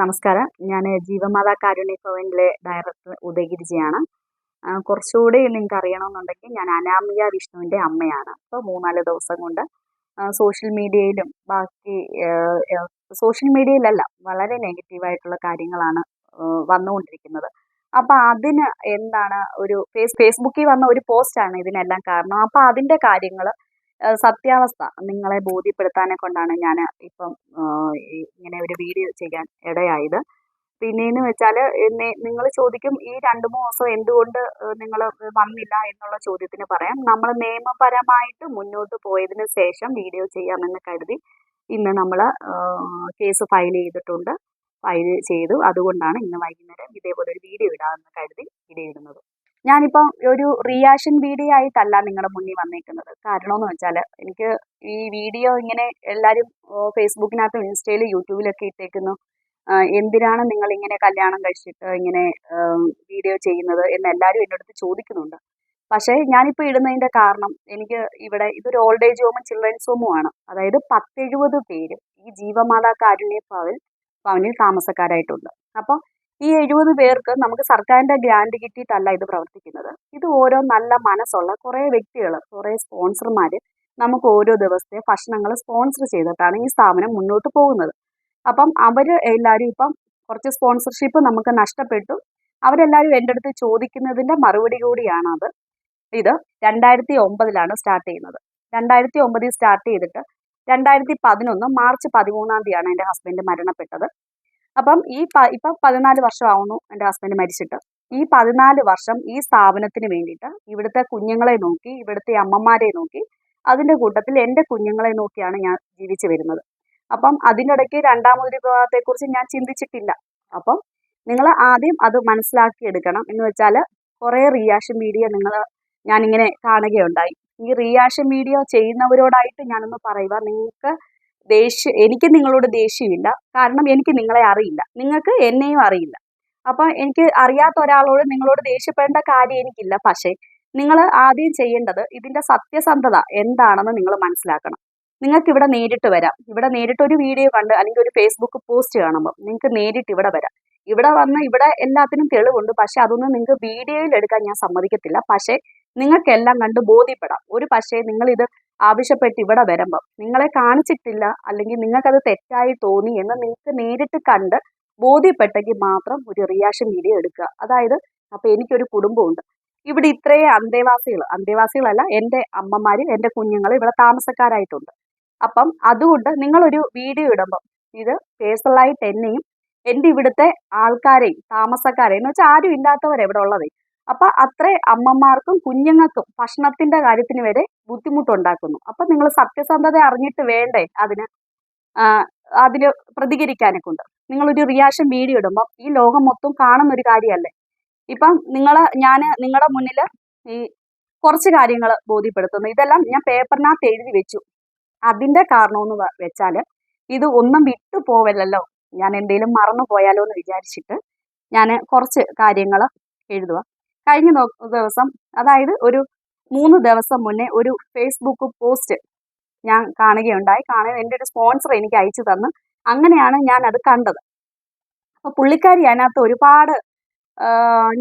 നമസ്കാരം. ഞാൻ ജീവമാതാ കാരുണ്യ ഭവനിലെ ഡയറക്ടർ ഉദയഗിരിജയാണ് കുറച്ചുകൂടി നിങ്ങൾക്ക് അറിയണമെന്നുണ്ടെങ്കിൽ ഞാൻ അനാമിക വിഷ്ണുവിന്റെ അമ്മയാണ്. അപ്പോൾ മൂന്നാൽ ദിവസം കൊണ്ട് സോഷ്യൽ മീഡിയയിലും ബാക്കി സോഷ്യൽ മീഡിയയിലല്ല വളരെ നെഗറ്റീവായിട്ടുള്ള കാര്യങ്ങളാണ് വന്നുകൊണ്ടിരിക്കുന്നത്. അപ്പോൾ അതിന് എന്താണ് ഒരു ഫേസ് ഫേസ്ബുക്കിൽ വന്ന ഒരു പോസ്റ്റാണ് ഇതിനെല്ലാം കാരണം. അപ്പോൾ അതിന്റെ കാര്യങ്ങൾ സത്യാവസ്ഥ നിങ്ങളെ ബോധ്യപ്പെടുത്താനെ കൊണ്ടാണ് ഞാൻ ഇപ്പം ഇങ്ങനെ ഒരു വീഡിയോ ചെയ്യാൻ ഇടയായത്. പിന്നെയെന്ന് വെച്ചാൽ നിങ്ങൾ ചോദിക്കും ഈ രണ്ട് ദിവസം എന്തുകൊണ്ട് നിങ്ങൾ വന്നില്ല എന്നുള്ള ചോദ്യത്തിന് പറയാം. നമ്മൾ നിയമപരമായിട്ട് മുന്നോട്ട് പോയതിന് ശേഷം വീഡിയോ ചെയ്യാമെന്ന് കരുതി ഇന്ന് നമ്മൾ കേസ് ഫയൽ ചെയ്തിട്ടുണ്ട്. ഫയൽ ചെയ്തു. അതുകൊണ്ടാണ് ഇന്ന് വൈകുന്നേരം ഇതേപോലെ ഒരു വീഡിയോ ഇടാമെന്ന് കരുതി വീഡിയോ ഇടുന്നത് ഞാനിപ്പം ഒരു റിയാക്ഷൻ വീഡിയോ ആയിട്ടല്ല നിങ്ങളുടെ മുന്നിൽ വന്നേക്കുന്നത്. കാരണം എന്ന് വെച്ചാൽ എനിക്ക് ഈ വീഡിയോ ഇങ്ങനെ എല്ലാവരും ഫേസ്ബുക്കിനകത്തും ഇൻസ്റ്റയിലും യൂട്യൂബിലൊക്കെ ഇട്ടേക്കുന്നു. എന്തിനാണ് നിങ്ങൾ ഇങ്ങനെ കല്യാണം കഴിച്ചിട്ട് ഇങ്ങനെ വീഡിയോ ചെയ്യുന്നത് എന്ന് എല്ലാവരും അടുത്ത് ചോദിക്കുന്നുണ്ട്. പക്ഷേ ഞാനിപ്പോൾ ഇടുന്നതിന്റെ കാരണം എനിക്ക് ഇവിടെ ഇതൊരു ഓൾഡ് ഏജ് ഹോമും ചിൽഡ്രൻസ് ഹോമും ആണ്. അതായത് പത്തെഴുപത് പേര് ഈ ജീവമാതാ കാരുണ്യ ഭവൻ ഭവനിൽ താമസക്കാരായിട്ടുണ്ട്. അപ്പോൾ ഈ എഴുപത് പേർക്ക് നമുക്ക് സർക്കാരിന്റെ ഗ്രാൻഡ് കിട്ടിയിട്ടല്ല ഇത് പ്രവർത്തിക്കുന്നത്. ഇത് ഓരോ നല്ല മനസ്സുള്ള കുറേ വ്യക്തികൾ കുറേ സ്പോൺസർമാർ നമുക്ക് ഓരോ ദിവസത്തെ ഭക്ഷണങ്ങൾ സ്പോൺസർ ചെയ്തിട്ടാണ് ഈ സ്ഥാപനം മുന്നോട്ട് പോകുന്നത്. അപ്പം അവർ എല്ലാവരും ഇപ്പം കുറച്ച് സ്പോൺസർഷിപ്പ് നമുക്ക് നഷ്ടപ്പെട്ടു. അവരെല്ലാവരും എന്റെ അടുത്ത് ചോദിക്കുന്നതിന്റെ മറുപടി കൂടിയാണ് അത്. ഇത് രണ്ടായിരത്തി ഒമ്പതിലാണ് സ്റ്റാർട്ട് ചെയ്യുന്നത്. രണ്ടായിരത്തി ഒമ്പതിൽ സ്റ്റാർട്ട് ചെയ്തിട്ട് രണ്ടായിരത്തി പതിനൊന്ന് മാർച്ച് പതിമൂന്നാം തീയതിയാണ് എന്റെ ഹസ്ബൻഡ് മരണപ്പെട്ടത്. അപ്പം ഈ ഇപ്പൊ പതിനാല് വർഷമാവുന്നു എന്റെ ഹസ്ബൻഡ് മരിച്ചിട്ട്. ഈ പതിനാല് വർഷം ഈ സ്ഥാപനത്തിന് വേണ്ടിയിട്ട് ഇവിടുത്തെ കുഞ്ഞുങ്ങളെ നോക്കി ഇവിടുത്തെ അമ്മമാരെ നോക്കി അതിന്റെ കൂട്ടത്തിൽ എന്റെ കുഞ്ഞുങ്ങളെ നോക്കിയാണ് ഞാൻ ജീവിച്ചു വരുന്നത്. അപ്പം അതിനിടയ്ക്ക് രണ്ടാമതൊരു വിവാഹത്തെക്കുറിച്ച് ഞാൻ ചിന്തിച്ചിട്ടില്ല. അപ്പം നിങ്ങൾ ആദ്യം അത് മനസ്സിലാക്കി എടുക്കണം. എന്ന് വെച്ചാൽ കുറേ റിയാക്ഷൻ മീഡിയ നിങ്ങൾ ഞാനിങ്ങനെ കാണുകയുണ്ടായി. ഈ റിയാക്ഷൻ മീഡിയ ചെയ്യുന്നവരോടായിട്ട് ഞാനൊന്ന് പറയുക. നിങ്ങൾക്ക് ദേഷ്യം എനിക്ക് നിങ്ങളോട് ദേഷ്യമില്ല. കാരണം എനിക്ക് നിങ്ങളെ അറിയില്ല. നിങ്ങൾക്ക് എന്നെയും അറിയില്ല. അപ്പം എനിക്ക് അറിയാത്ത ഒരാളോട് നിങ്ങളോട് ദേഷ്യപ്പെടേണ്ട കാര്യം എനിക്കില്ല. പക്ഷേ നിങ്ങൾ ആദ്യം ചെയ്യേണ്ടത് ഇതിന്റെ സത്യസന്ധത എന്താണെന്ന് നിങ്ങൾ മനസ്സിലാക്കണം. നിങ്ങൾക്ക് ഇവിടെ നേരിട്ട് വരാം. ഇവിടെ നേരിട്ട് ഒരു വീഡിയോ കണ്ട് അല്ലെങ്കിൽ ഒരു ഫേസ്ബുക്ക് പോസ്റ്റ് കാണുമ്പോൾ നിങ്ങൾക്ക് നേരിട്ട് ഇവിടെ വരാം. ഇവിടെ വന്ന് ഇവിടെ എല്ലാത്തിനും തെളിവുണ്ട്. പക്ഷെ അതൊന്നും നിങ്ങൾക്ക് വീഡിയോയിൽ എടുക്കാൻ ഞാൻ സമ്മതിക്കത്തില്ല. പക്ഷേ നിങ്ങൾക്കെല്ലാം കണ്ട് ബോധ്യപ്പെടാം. ഒരു പക്ഷേ നിങ്ങൾ ഇത് ആവശ്യപ്പെട്ട് ഇവിടെ വരുമ്പം. നിങ്ങളെ കാണിച്ചിട്ടില്ല അല്ലെങ്കിൽ നിങ്ങൾക്കത് തെറ്റായി തോന്നി എന്ന് നിങ്ങൾക്ക് നേരിട്ട് കണ്ട് ബോധ്യപ്പെട്ടെങ്കിൽ മാത്രം ഒരു റിയാക്ഷൻ വീഡിയോ എടുക്കുക. അതായത് അപ്പോൾ എനിക്കൊരു കുടുംബമുണ്ട്. ഇവിടെ ഇത്രയും അന്തേവാസികൾ അന്തേവാസികളല്ല എന്റെ അമ്മമാർ എന്റെ കുഞ്ഞുങ്ങൾ ഇവിടെ താമസക്കാരായിട്ടുണ്ട്. അപ്പം അതുകൊണ്ട് നിങ്ങളൊരു വീഡിയോ ഇടുമ്പം ഇത് പേഴ്സണലായിട്ട് എന്നെയും എന്റെ ഇവിടുത്തെ ആൾക്കാരെയും താമസക്കാരെയും എന്ന് വെച്ചാൽ ആരും ഇല്ലാത്തവരെ ഇവിടെ ഉള്ളത്. അപ്പം അത്ര അമ്മമാർക്കും കുഞ്ഞുങ്ങൾക്കും ഭക്ഷണത്തിന്റെ കാര്യത്തിന് വരെ ബുദ്ധിമുട്ടുണ്ടാക്കുന്നു. അപ്പൊ നിങ്ങൾ സത്യസന്ധത അറിഞ്ഞിട്ട് വേണ്ടേ അതിന്? അതിന് പ്രതികരിക്കാനെ കൊണ്ട് നിങ്ങളൊരു റിയാക്ഷൻ വീഡിയോ ഇടുമ്പോൾ ഈ ലോകം മൊത്തം കാണുന്ന ഒരു കാര്യമല്ലേ? ഇപ്പം നിങ്ങൾ ഞാൻ നിങ്ങളുടെ മുന്നിൽ ഈ കുറച്ച് കാര്യങ്ങൾ ബോധ്യപ്പെടുത്തുന്നു. ഇതെല്ലാം ഞാൻ പേപ്പറിനകത്ത് എഴുതി വെച്ചു. അതിന്റെ കാരണമെന്ന് വെച്ചാൽ ഇത് ഒന്നും വിട്ടു പോവല്ലല്ലോ. ഞാൻ എന്തെങ്കിലും മറന്നു പോയാലോ എന്ന് വിചാരിച്ചിട്ട് ഞാൻ കുറച്ച് കാര്യങ്ങൾ എഴുതുക കഴിഞ്ഞ ദിവസം അതായത് ഒരു മൂന്ന് ദിവസം മുന്നേ ഒരു ഫേസ്ബുക്ക് പോസ്റ്റ് ഞാൻ കാണുകയുണ്ടായി. കാണുക എന്റെ ഒരു സ്പോൺസർ എനിക്ക് അയച്ചു തന്ന്. അങ്ങനെയാണ് ഞാൻ അത് കണ്ടത്. അപ്പോൾ പുള്ളിക്കാരി അതിനകത്ത് ഒരുപാട്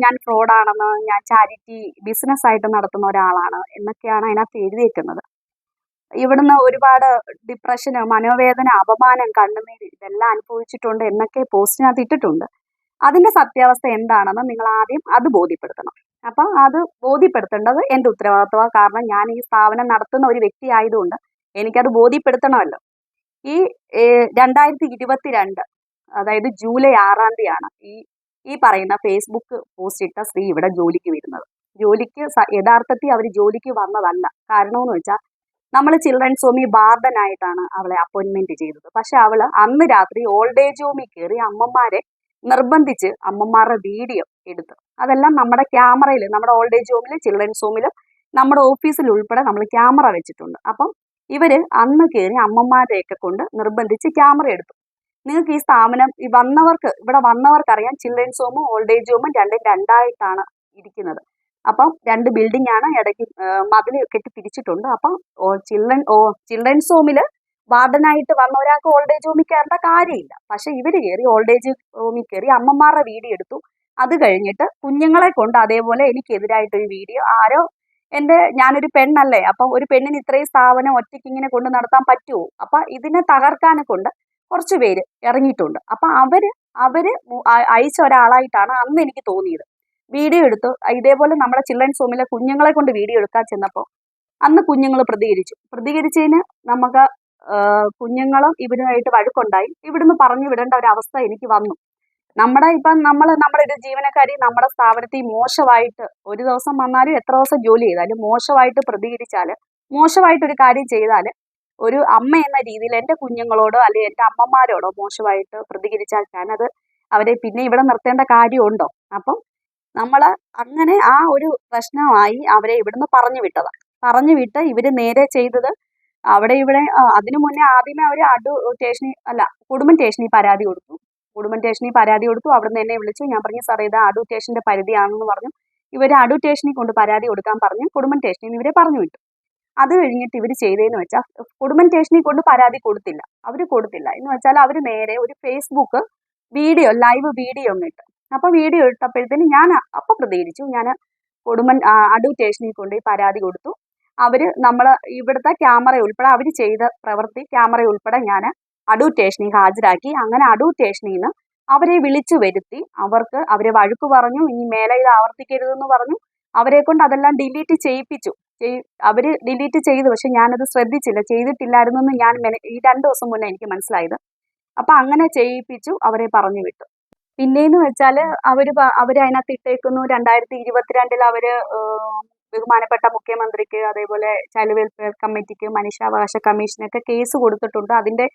ഞാൻ ഫ്രോഡാണെന്ന് ഞാൻ ചാരിറ്റി ബിസിനസ് ആയിട്ട് നടത്തുന്ന ഒരാളാണ് എന്നൊക്കെയാണ് അതിനകത്ത് എഴുതിയേക്കുന്നത്. ഇവിടുന്ന് ഒരുപാട് ഡിപ്രഷന് മനോവേദന അപമാനം കണ്ണുനീര് ഇതെല്ലാം അനുഭവിച്ചിട്ടുണ്ട് എന്നൊക്കെ പോസ്റ്റിനകത്ത് ഇട്ടിട്ടുണ്ട്. അതിന്റെ സത്യാവസ്ഥ എന്താണെന്ന് നിങ്ങൾ ആദ്യം അത് ബോധ്യപ്പെടുത്തണം. അപ്പം അത് ബോധ്യപ്പെടുത്തേണ്ടത് എന്റെ ഉത്തരവാദിത്വമാണ് കാരണം ഞാൻ ഈ സ്ഥാപനം നടത്തുന്ന ഒരു വ്യക്തി ആയതുകൊണ്ട് എനിക്കത് ബോധ്യപ്പെടുത്തണമല്ലോ. ഈ രണ്ടായിരത്തി ഇരുപത്തിരണ്ട് അതായത് ജൂലൈ ആറാം തീയതിയാണ് ഈ ഈ പറയുന്ന ഫേസ്ബുക്ക് പോസ്റ്റ് ഇട്ട സ്ത്രീ ഇവിടെ ജോലിക്ക് വരുന്നത്. ജോലിക്ക് യഥാർത്ഥത്തിൽ അവർ ജോലിക്ക് വന്നതല്ല. കാരണമെന്ന് വെച്ചാൽ നമ്മൾ ചിൽഡ്രൻസ് ഹോമി ബാർഡനായിട്ടാണ് അവളെ അപ്പോയിൻമെന്റ് ചെയ്തത്. പക്ഷെ അവൾ അന്ന് രാത്രി ഓൾഡ് ഏജ് ഹോമിൽ കയറി അമ്മമാരെ നിർബന്ധിച്ച് അമ്മമാരുടെ വീഡിയോ എടുത്തു. അതെല്ലാം നമ്മുടെ ക്യാമറയിൽ നമ്മുടെ ഓൾഡ് ഏജ് ഹോമിലും ചിൽഡ്രൻസ് ഹോമിലും നമ്മുടെ ഓഫീസിൽ ഉൾപ്പെടെ നമ്മൾ ക്യാമറ വെച്ചിട്ടുണ്ട്. അപ്പം ഇവർ അന്ന് കയറി അമ്മമാരെയൊക്കെ കൊണ്ട് നിർബന്ധിച്ച് ക്യാമറ എടുത്തു. നിങ്ങൾക്ക് ഈ സ്ഥാപനം ഈ വന്നവർക്ക് ഇവിടെ വന്നവർക്ക് അറിയാം ചിൽഡ്രൻസ് ഹോമും ഓൾഡ് ഏജ് ഹോമും രണ്ടും രണ്ടായിട്ടാണ് ഇരിക്കുന്നത്. അപ്പം രണ്ട് ബിൽഡിംഗ് ആണ് ഇടയ്ക്ക് മതിൽ കെട്ടി തിരിച്ചിട്ടുണ്ട് അപ്പം ചിൽഡ്രൻ ഓ ചിൽഡ്രൻസ് ഹോമിൽ വാർഡനായിട്ട് വന്ന ഒരാൾക്ക് ഓൾഡ് ഏജ് ഹോമിൽ കയറേണ്ട കാര്യമില്ല. പക്ഷെ ഇവർ കയറി ഓൾഡ് ഏജ് ഹോമിൽ കയറി അമ്മമാരുടെ വീഡിയോ എടുത്തു. അത് കഴിഞ്ഞിട്ട് കുഞ്ഞുങ്ങളെ കൊണ്ട് അതേപോലെ എനിക്കെതിരായിട്ട് ഒരു വീഡിയോ ആരോ എന്റെ ഞാനൊരു പെണ്ണല്ലേ അപ്പം ഒരു പെണ്ണിന് ഇത്രയും സ്ഥാപനം ഒറ്റയ്ക്ക് ഇങ്ങനെ കൊണ്ട് നടത്താൻ പറ്റുമോ? അപ്പൊ ഇതിനെ തകർക്കാനെ കൊണ്ട് കുറച്ച് പേര് ഇറങ്ങിയിട്ടുണ്ട്. അപ്പൊ അവർ അവർ അയച്ച ഒരാളായിട്ടാണ് അന്ന് എനിക്ക് തോന്നിയത്. വീഡിയോ എടുത്തു. ഇതേപോലെ നമ്മുടെ ചിൽഡ്രൻസ് ഹോമിലെ കുഞ്ഞുങ്ങളെ കൊണ്ട് വീഡിയോ എടുക്കാൻ ചെന്നപ്പോൾ അന്ന് കുഞ്ഞുങ്ങൾ പ്രതികരിച്ചു. പ്രതികരിച്ചതിന് നമുക്ക് കുഞ്ഞുങ്ങളും ഇവരുമായിട്ട് വഴക്കുണ്ടായി. ഇവിടുന്ന് പറഞ്ഞു വിടേണ്ട ഒരു അവസ്ഥ എനിക്ക് വന്നു. നമ്മുടെ ഇപ്പം നമ്മൾ നമ്മുടെ ഒരു ജീവനക്കാരി നമ്മുടെ സ്ഥാപനത്തിൽ മോശമായിട്ട് ഒരു ദിവസം വന്നാലും എത്ര ദിവസം ജോലി ചെയ്താലും മോശമായിട്ട് പ്രതികരിച്ചാൽ മോശമായിട്ട് ഒരു കാര്യം ചെയ്താൽ ഒരു അമ്മ എന്ന രീതിയിൽ എന്റെ കുഞ്ഞുങ്ങളോടോ അല്ലെങ്കിൽ എന്റെ അമ്മമാരോടോ മോശമായിട്ട് പ്രതികരിച്ചാൽ ഞാനത് അവരെ പിന്നെ ഇവിടെ നിർത്തേണ്ട കാര്യമുണ്ടോ? അപ്പം നമ്മൾ അങ്ങനെ ആ ഒരു പ്രശ്നമായി അവരെ ഇവിടുന്ന് പറഞ്ഞു വിട്ടതാണ് പറഞ്ഞു വിട്ട് ഇവർ നേരെ ചെയ്തത് അവിടെ ഇവിടെ അതിനു മുന്നേ ആദ്യമേ അവർ അടു സ്റ്റേഷനിൽ അല്ല കുടുംബം സ്റ്റേഷനിൽ പരാതി കൊടുത്തു. കുടുംബം സ്റ്റേഷനിൽ പരാതി കൊടുത്തു. അവിടുന്ന് എന്നെ വിളിച്ചു. ഞാൻ പറഞ്ഞു സാറേ ഇത് അടു സ്റ്റേഷന്റെ പരിധിയാണെന്ന് പറഞ്ഞു. ഇവർ അടു സ്റ്റേഷനിൽ കൊണ്ട് പരാതി കൊടുക്കാൻ പറഞ്ഞു. കുടുംബം സ്റ്റേഷനിൽ നിന്ന് ഇവരെ പറഞ്ഞു വിട്ടു. അത് കഴിഞ്ഞിട്ട് ഇവർ ചെയ്തതെന്ന് വെച്ചാൽ കുടുംബം സ്റ്റേഷനിൽ കൊണ്ട് പരാതി കൊടുത്തില്ല. അവർ കൊടുത്തില്ല. എന്ന് വെച്ചാൽ അവർ നേരെ ഒരു ഫേസ്ബുക്ക് വീഡിയോ ലൈവ് വീഡിയോ ഒന്ന് ഇട്ടു. അപ്പൊ വീഡിയോ ഇട്ടപ്പോഴത്തേന് ഞാൻ അപ്പൊ പ്രതികരിച്ചു. ഞാൻ കുടുംബം അടു സ്റ്റേഷനിൽ കൊണ്ട് പരാതി കൊടുത്തു. അവർ നമ്മൾ ഇവിടുത്തെ ക്യാമറ ഉൾപ്പെടെ അവർ ചെയ്ത പ്രവൃത്തി ക്യാമറ ഉൾപ്പെടെ ഞാൻ അടൂർ സ്റ്റേഷനിൽ ഹാജരാക്കി. അങ്ങനെ അടൂർ സ്റ്റേഷനിൽ നിന്ന് അവരെ വിളിച്ചു വരുത്തി. അവർക്ക് അവരെ വഴുക്ക് പറഞ്ഞു. ഇനി മേലെ ഇത് ആവർത്തിക്കരുതെന്ന് പറഞ്ഞു. അവരെ കൊണ്ട് അതെല്ലാം ഡിലീറ്റ് ചെയ്യിപ്പിച്ചു. അവർ ഡിലീറ്റ് ചെയ്തു. പക്ഷെ ഞാനത് ശ്രദ്ധിച്ചില്ല. ചെയ്തിട്ടില്ലായിരുന്നു എന്ന് ഞാൻ ഈ രണ്ടു ദിവസം മുന്നേ എനിക്ക് മനസ്സിലായത്. അപ്പൊ അങ്ങനെ ചെയ്യിപ്പിച്ചു. അവരെ പറഞ്ഞു വിട്ടു. പിന്നെന്ന് വെച്ചാൽ അവർ അവർ അതിനകത്ത് ഇട്ടേക്കുന്നു. രണ്ടായിരത്തി ഇരുപത്തിരണ്ടിൽ ഏഹ്, ബഹുമാനപ്പെട്ട മുഖ്യമന്ത്രിക്ക് അതേപോലെ ചൈൽഡ് വെൽഫെയർ കമ്മിറ്റിക്ക് മനുഷ്യാവകാശ കമ്മീഷനൊക്കെ കേസ് കൊടുത്തിട്ടുണ്ട്. അതിന്റെ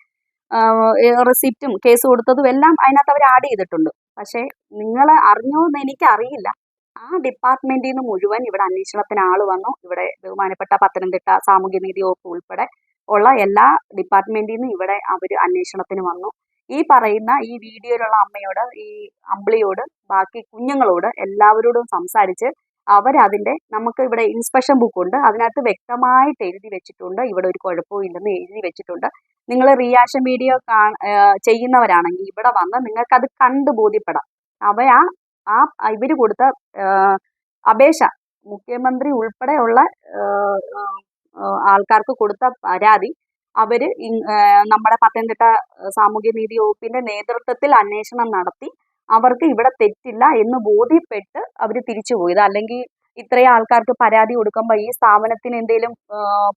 റെസിപ്റ്റും കേസ് കൊടുത്തതും എല്ലാം അതിനകത്ത് അവർ ആഡ് ചെയ്തിട്ടുണ്ട്. പക്ഷേ നിങ്ങൾ അറിഞ്ഞോ എന്ന് എനിക്ക് അറിയില്ല ആ ഡിപ്പാർട്ട്മെന്റിൽ നിന്ന് മുഴുവൻ ഇവിടെ അന്വേഷണത്തിന് ആൾ വന്നു. ഇവിടെ ബഹുമാനപ്പെട്ട പത്തനംതിട്ട സാമൂഹ്യനീതി വകുപ്പ് ഉൾപ്പെടെ ഉള്ള എല്ലാ ഡിപ്പാർട്ട്മെന്റിൽ നിന്നും ഇവിടെ അവർ അന്വേഷണത്തിന് വന്നു. ഈ പറയുന്ന ഈ വീഡിയോയിലുള്ള അമ്മയോട് ഈ അമ്പിളിയോട് ബാക്കി കുഞ്ഞുങ്ങളോട് എല്ലാവരോടും സംസാരിച്ച് അവരതിന്റെ നമുക്ക് ഇവിടെ ഇൻസ്പെക്ഷൻ ബുക്ക് ഉണ്ട് അതിനകത്ത് വ്യക്തമായിട്ട് എഴുതി വെച്ചിട്ടുണ്ട്. ഇവിടെ ഒരു കുഴപ്പവും ഇല്ലെന്ന് എഴുതി വെച്ചിട്ടുണ്ട്. നിങ്ങൾ റിയാക്ഷൻ വീഡിയോ കാ ചെയ്യുന്നവരാണെങ്കിൽ ഇവിടെ വന്ന് നിങ്ങൾക്ക് അത് കണ്ട് ബോധ്യപ്പെടാം. അവ ആ ഇവർ കൊടുത്ത അപേക്ഷ മുഖ്യമന്ത്രി ഉൾപ്പെടെയുള്ള ആൾക്കാർക്ക് കൊടുത്ത പരാതി അവർ നമ്മുടെ പത്തനംതിട്ട സാമൂഹ്യനീതി വകുപ്പിന്റെ നേതൃത്വത്തിൽ അന്വേഷണം നടത്തി അവർക്ക് ഇവിടെ തെറ്റില്ല എന്ന് ബോധ്യപ്പെട്ട് അവർ തിരിച്ചുപോയത് അല്ലെങ്കിൽ ഇത്രയും ആൾക്കാർക്ക് പരാതി കൊടുക്കുമ്പോൾ ഈ സ്ഥാപനത്തിന് എന്തെങ്കിലും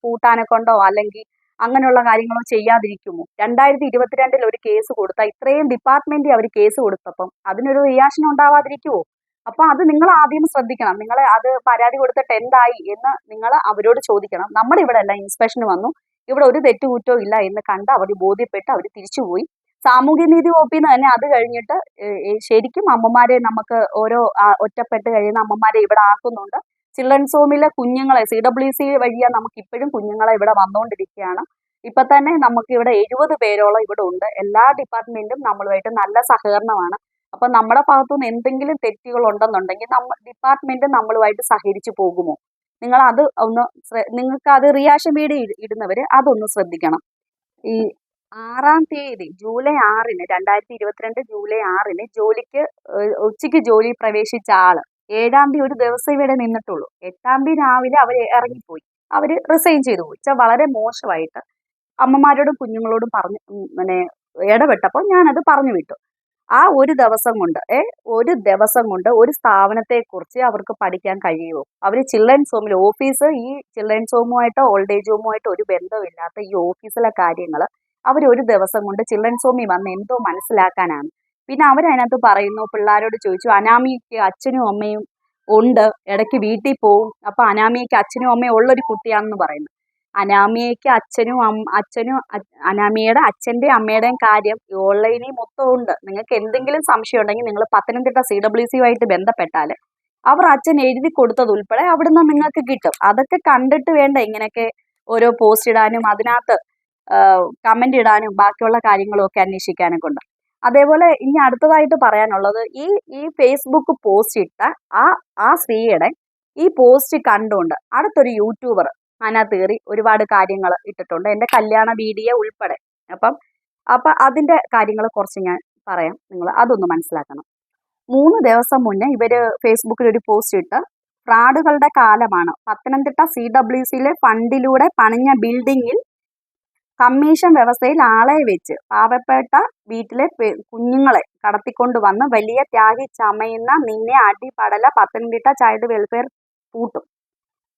പൂട്ടാനെ കൊണ്ടോ അല്ലെങ്കിൽ അങ്ങനെയുള്ള കാര്യങ്ങളോ ചെയ്യാതിരിക്കുമോ? രണ്ടായിരത്തി ഇരുപത്തിരണ്ടിൽ ഒരു കേസ് കൊടുത്ത ഇത്രയും ഡിപ്പാർട്ട്മെന്റ് അവർ കേസ് കൊടുത്തപ്പം അതിനൊരു റിയാക്ഷൻ ഉണ്ടാവാതിരിക്കുമോ അപ്പൊ അത് നിങ്ങൾ ആദ്യം ശ്രദ്ധിക്കണം. നിങ്ങൾ അത് പരാതി കൊടുത്തിട്ട് എന്തായി എന്ന് നിങ്ങൾ അവരോട് ചോദിക്കണം. നമ്മുടെ ഇവിടെ അല്ല ഇൻസ്പെക്ഷന് വന്നു. ഇവിടെ ഒരു തെറ്റുകുറ്റവും ഇല്ല എന്ന് കണ്ട് അവർ ബോധ്യപ്പെട്ട് അവർ തിരിച്ചുപോയി സാമൂഹ്യനീതി വകുപ്പിൽ നിന്ന് തന്നെ അത് കഴിഞ്ഞിട്ട് ശരിക്കും അമ്മമാരെ നമുക്ക് ഓരോ ഒറ്റപ്പെട്ട് കഴിയുന്ന അമ്മമാരെ ഇവിടെ ആക്കുന്നുണ്ട്. ചിൽഡ്രൻസ് ഹോമിലെ കുഞ്ഞുങ്ങളെ സി ഡബ്ല്യു സി വഴിയാണ് നമുക്ക് ഇപ്പോഴും കുഞ്ഞുങ്ങളെ ഇവിടെ വന്നുകൊണ്ടിരിക്കുകയാണ് ഇപ്പൊ തന്നെ നമുക്ക് ഇവിടെ എഴുപത് പേരോളം ഇവിടെ ഉണ്ട്. എല്ലാ ഡിപ്പാർട്ട്മെന്റും നമ്മളുമായിട്ട് നല്ല സഹകരണമാണ്. അപ്പൊ നമ്മുടെ ഭാഗത്തുനിന്ന് എന്തെങ്കിലും തെറ്റുകൾ ഉണ്ടെന്നുണ്ടെങ്കിൽ നമ്മ ഡിപ്പാർട്ട്മെന്റ് നമ്മളുമായിട്ട് സഹകരിച്ചു പോകുമോ? നിങ്ങൾ അത് ഒന്ന് നിങ്ങൾക്ക് അത് റിയാക്ഷൻ വീഡിയോ ഇടുന്നവര് അതൊന്ന് ശ്രദ്ധിക്കണം. ഈ ആറാം തീയതി ജൂലൈ ആറിന് രണ്ടായിരത്തി ഇരുപത്തിരണ്ട് ജൂലൈ ആറിന് ജോലിക്ക് ഉച്ചയ്ക്ക് ജോലി പ്രവേശിച്ച ആൾ. ഏഴാം തീയതി ഒരു ദിവസം ഇവിടെ നിന്നിട്ടുള്ളൂ. എട്ടാം തീയതി രാവിലെ അവർ ഇറങ്ങിപ്പോയി. അവർ റിസൈൻ ചെയ്തു പോയി. വെച്ചാൽ വളരെ മോശമായിട്ട് അമ്മമാരോടും കുഞ്ഞുങ്ങളോടും പറഞ്ഞ് പിന്നെ ഇടപെട്ടപ്പോൾ ഞാനത് പറഞ്ഞു വിട്ടു. ആ ഒരു ദിവസം കൊണ്ട് ഏ ഒരു ദിവസം കൊണ്ട് ഒരു സ്ഥാപനത്തെ കുറിച്ച് അവർക്ക് പഠിക്കാൻ കഴിയുമോ? അവർ ചിൽഡ്രൻസ് ഹോമിൽ ഓഫീസ് ഈ ചിൽഡ്രൻസ് ഹോമുമായിട്ടോ ഓൾഡ് ഏജ് ഹോമുമായിട്ടോ ഒരു ബന്ധമില്ലാത്ത ഈ ഓഫീസിലെ കാര്യങ്ങൾ അവർ ഒരു ദിവസം കൊണ്ട് ചിൽഡ്രൻസ് ഹോമിൽ വന്ന് എന്തോ മനസ്സിലാക്കാനാണ്. പിന്നെ അവരതിനകത്ത് പറയുന്നു പിള്ളേരോട് ചോദിച്ചു അനാമിക്ക് അച്ഛനും അമ്മയും ഉണ്ട് ഇടയ്ക്ക് വീട്ടിൽ പോവും അപ്പൊ അനാമിയയ്ക്ക് അച്ഛനും അമ്മയും ഉള്ളൊരു കുട്ടിയാണെന്ന് പറയുന്നു. അനാമിയയ്ക്ക് അച്ഛനും അച്ഛനും അനാമിയുടെ അച്ഛന്റെയും അമ്മയുടെയും കാര്യം ഓൺലൈനിൽ മൊത്തം ഉണ്ട്. നിങ്ങൾക്ക് എന്തെങ്കിലും സംശയം ഉണ്ടെങ്കിൽ നിങ്ങൾ പത്തനംതിട്ട സി ഡബ്ല്യു സിയുമായിട്ട് ബന്ധപ്പെട്ടാൽ അവർ അച്ഛൻ എഴുതി കൊടുത്തത് ഉൾപ്പെടെ അവിടുന്ന് നിങ്ങൾക്ക് കിട്ടും. അതൊക്കെ കണ്ടിട്ട് വേണ്ട ഇങ്ങനെയൊക്കെ ഓരോ പോസ്റ്റ് ഇടാനും അതിനകത്ത് കമന്റ് ഇടാനും ബാക്കിയുള്ള കാര്യങ്ങളും ഒക്കെ അന്വേഷിക്കാനൊക്കെ ഉണ്ട്. അതേപോലെ ഇനി അടുത്തതായിട്ട് പറയാനുള്ളത് ഈ ഈ ഫേസ്ബുക്ക് പോസ്റ്റ് ഇട്ട ആ ആ സ്ത്രീയുടെ ഈ പോസ്റ്റ് കണ്ടുകൊണ്ട് അടുത്തൊരു യൂട്യൂബർ അതിനകത്ത് കയറി ഒരുപാട് കാര്യങ്ങൾ ഇട്ടിട്ടുണ്ട്. എന്റെ കല്യാണ വീഡിയോ ഉൾപ്പെടെ. അപ്പം അപ്പം അതിന്റെ കാര്യങ്ങൾ കുറച്ച് ഞാൻ പറയാം. നിങ്ങൾ അതൊന്ന് മനസ്സിലാക്കണം. മൂന്ന് ദിവസം മുന്നേ ഇവർ ഫേസ്ബുക്കിൽ ഒരു പോസ്റ്റ് ഇട്ട് ഫ്രാഡുകളുടെ കാലമാണ്. പത്തനംതിട്ട സി ഡബ്ല്യു സിയിലെ ഫണ്ടിലൂടെ പണിഞ്ഞ ബിൽഡിങ്ങിൽ കമ്മീഷൻ വ്യവസ്ഥയിൽ ആളെ വെച്ച് പാവപ്പെട്ട വീട്ടിലെ കുഞ്ഞുങ്ങളെ കടത്തിക്കൊണ്ട് വന്ന് വലിയ ത്യാഗി ചമയുന്ന നിന്നെ അടിപടല പത്തനംതിട്ട ചൈൽഡ് വെൽഫെയർ പൂട്ടും.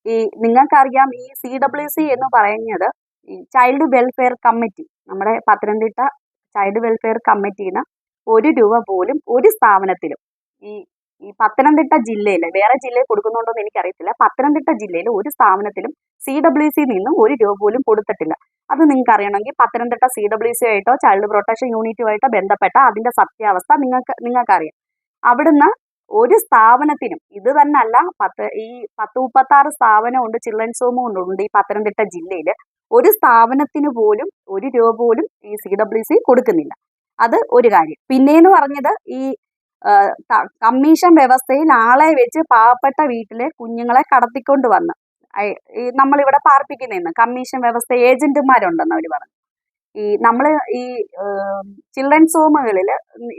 ഈ നിങ്ങൾക്കറിയാം ഈ സി ഡബ്ല്യു സി എന്ന് പറയുന്നത് ചൈൽഡ് വെൽഫെയർ കമ്മിറ്റി നമ്മുടെ പത്തനംതിട്ട ചൈൽഡ് വെൽഫെയർ കമ്മിറ്റിന്ന് ഒരു രൂപ പോലും ഒരു സ്ഥാപനത്തിലും ഈ ഈ പത്തനംതിട്ട ജില്ലയിൽ വേറെ ജില്ലയിൽ കൊടുക്കുന്നുണ്ടോ എന്ന് എനിക്കറിയത്തില്ല. പത്തനംതിട്ട ജില്ലയിൽ ഒരു സ്ഥാപനത്തിലും സി ഡബ്ല്യു സി നിന്നും ഒരു രൂപ പോലും കൊടുത്തിട്ടില്ല. അത് നിങ്ങൾക്ക് അറിയണമെങ്കിൽ പത്തനംതിട്ട സി ഡബ്ല്യു സി ആയിട്ടോ ചൈൽഡ് പ്രൊട്ടക്ഷൻ യൂണിറ്റുമായിട്ടോ ബന്ധപ്പെട്ട അതിന്റെ സത്യാവസ്ഥ നിങ്ങൾക്ക് നിങ്ങൾക്കറിയാം. അവിടുന്ന് ഒരു സ്ഥാപനത്തിനും ഇത് തന്നെയല്ല പത്ത് ഈ പത്ത് മുപ്പത്തി ആറ് സ്ഥാപനമുണ്ട് ചിൽഡ്രൻസ് ഹോമും ഉണ്ട് ഈ പത്തനംതിട്ട ജില്ലയിൽ ഒരു സ്ഥാപനത്തിന് പോലും ഒരു രൂപ പോലും ഈ സി ഡബ്ല്യു സി കൊടുക്കുന്നില്ല. അത് ഒരു കാര്യം. പിന്നെന്ന് പറഞ്ഞത് ഈ കമ്മീഷൻ വ്യവസ്ഥയിൽ ആളെ വെച്ച് പാവപ്പെട്ട വീട്ടിലെ കുഞ്ഞുങ്ങളെ കടത്തിക്കൊണ്ട് വന്ന്. നമ്മളിവിടെ പാർപ്പിക്കുന്നതെന്ന് കമ്മീഷൻ വ്യവസ്ഥ ഏജന്റുമാരുണ്ടെന്ന് അവർ പറഞ്ഞു. ഈ നമ്മൾ ഈ ചിൽഡ്രൻസ് ഹോമുകളിൽ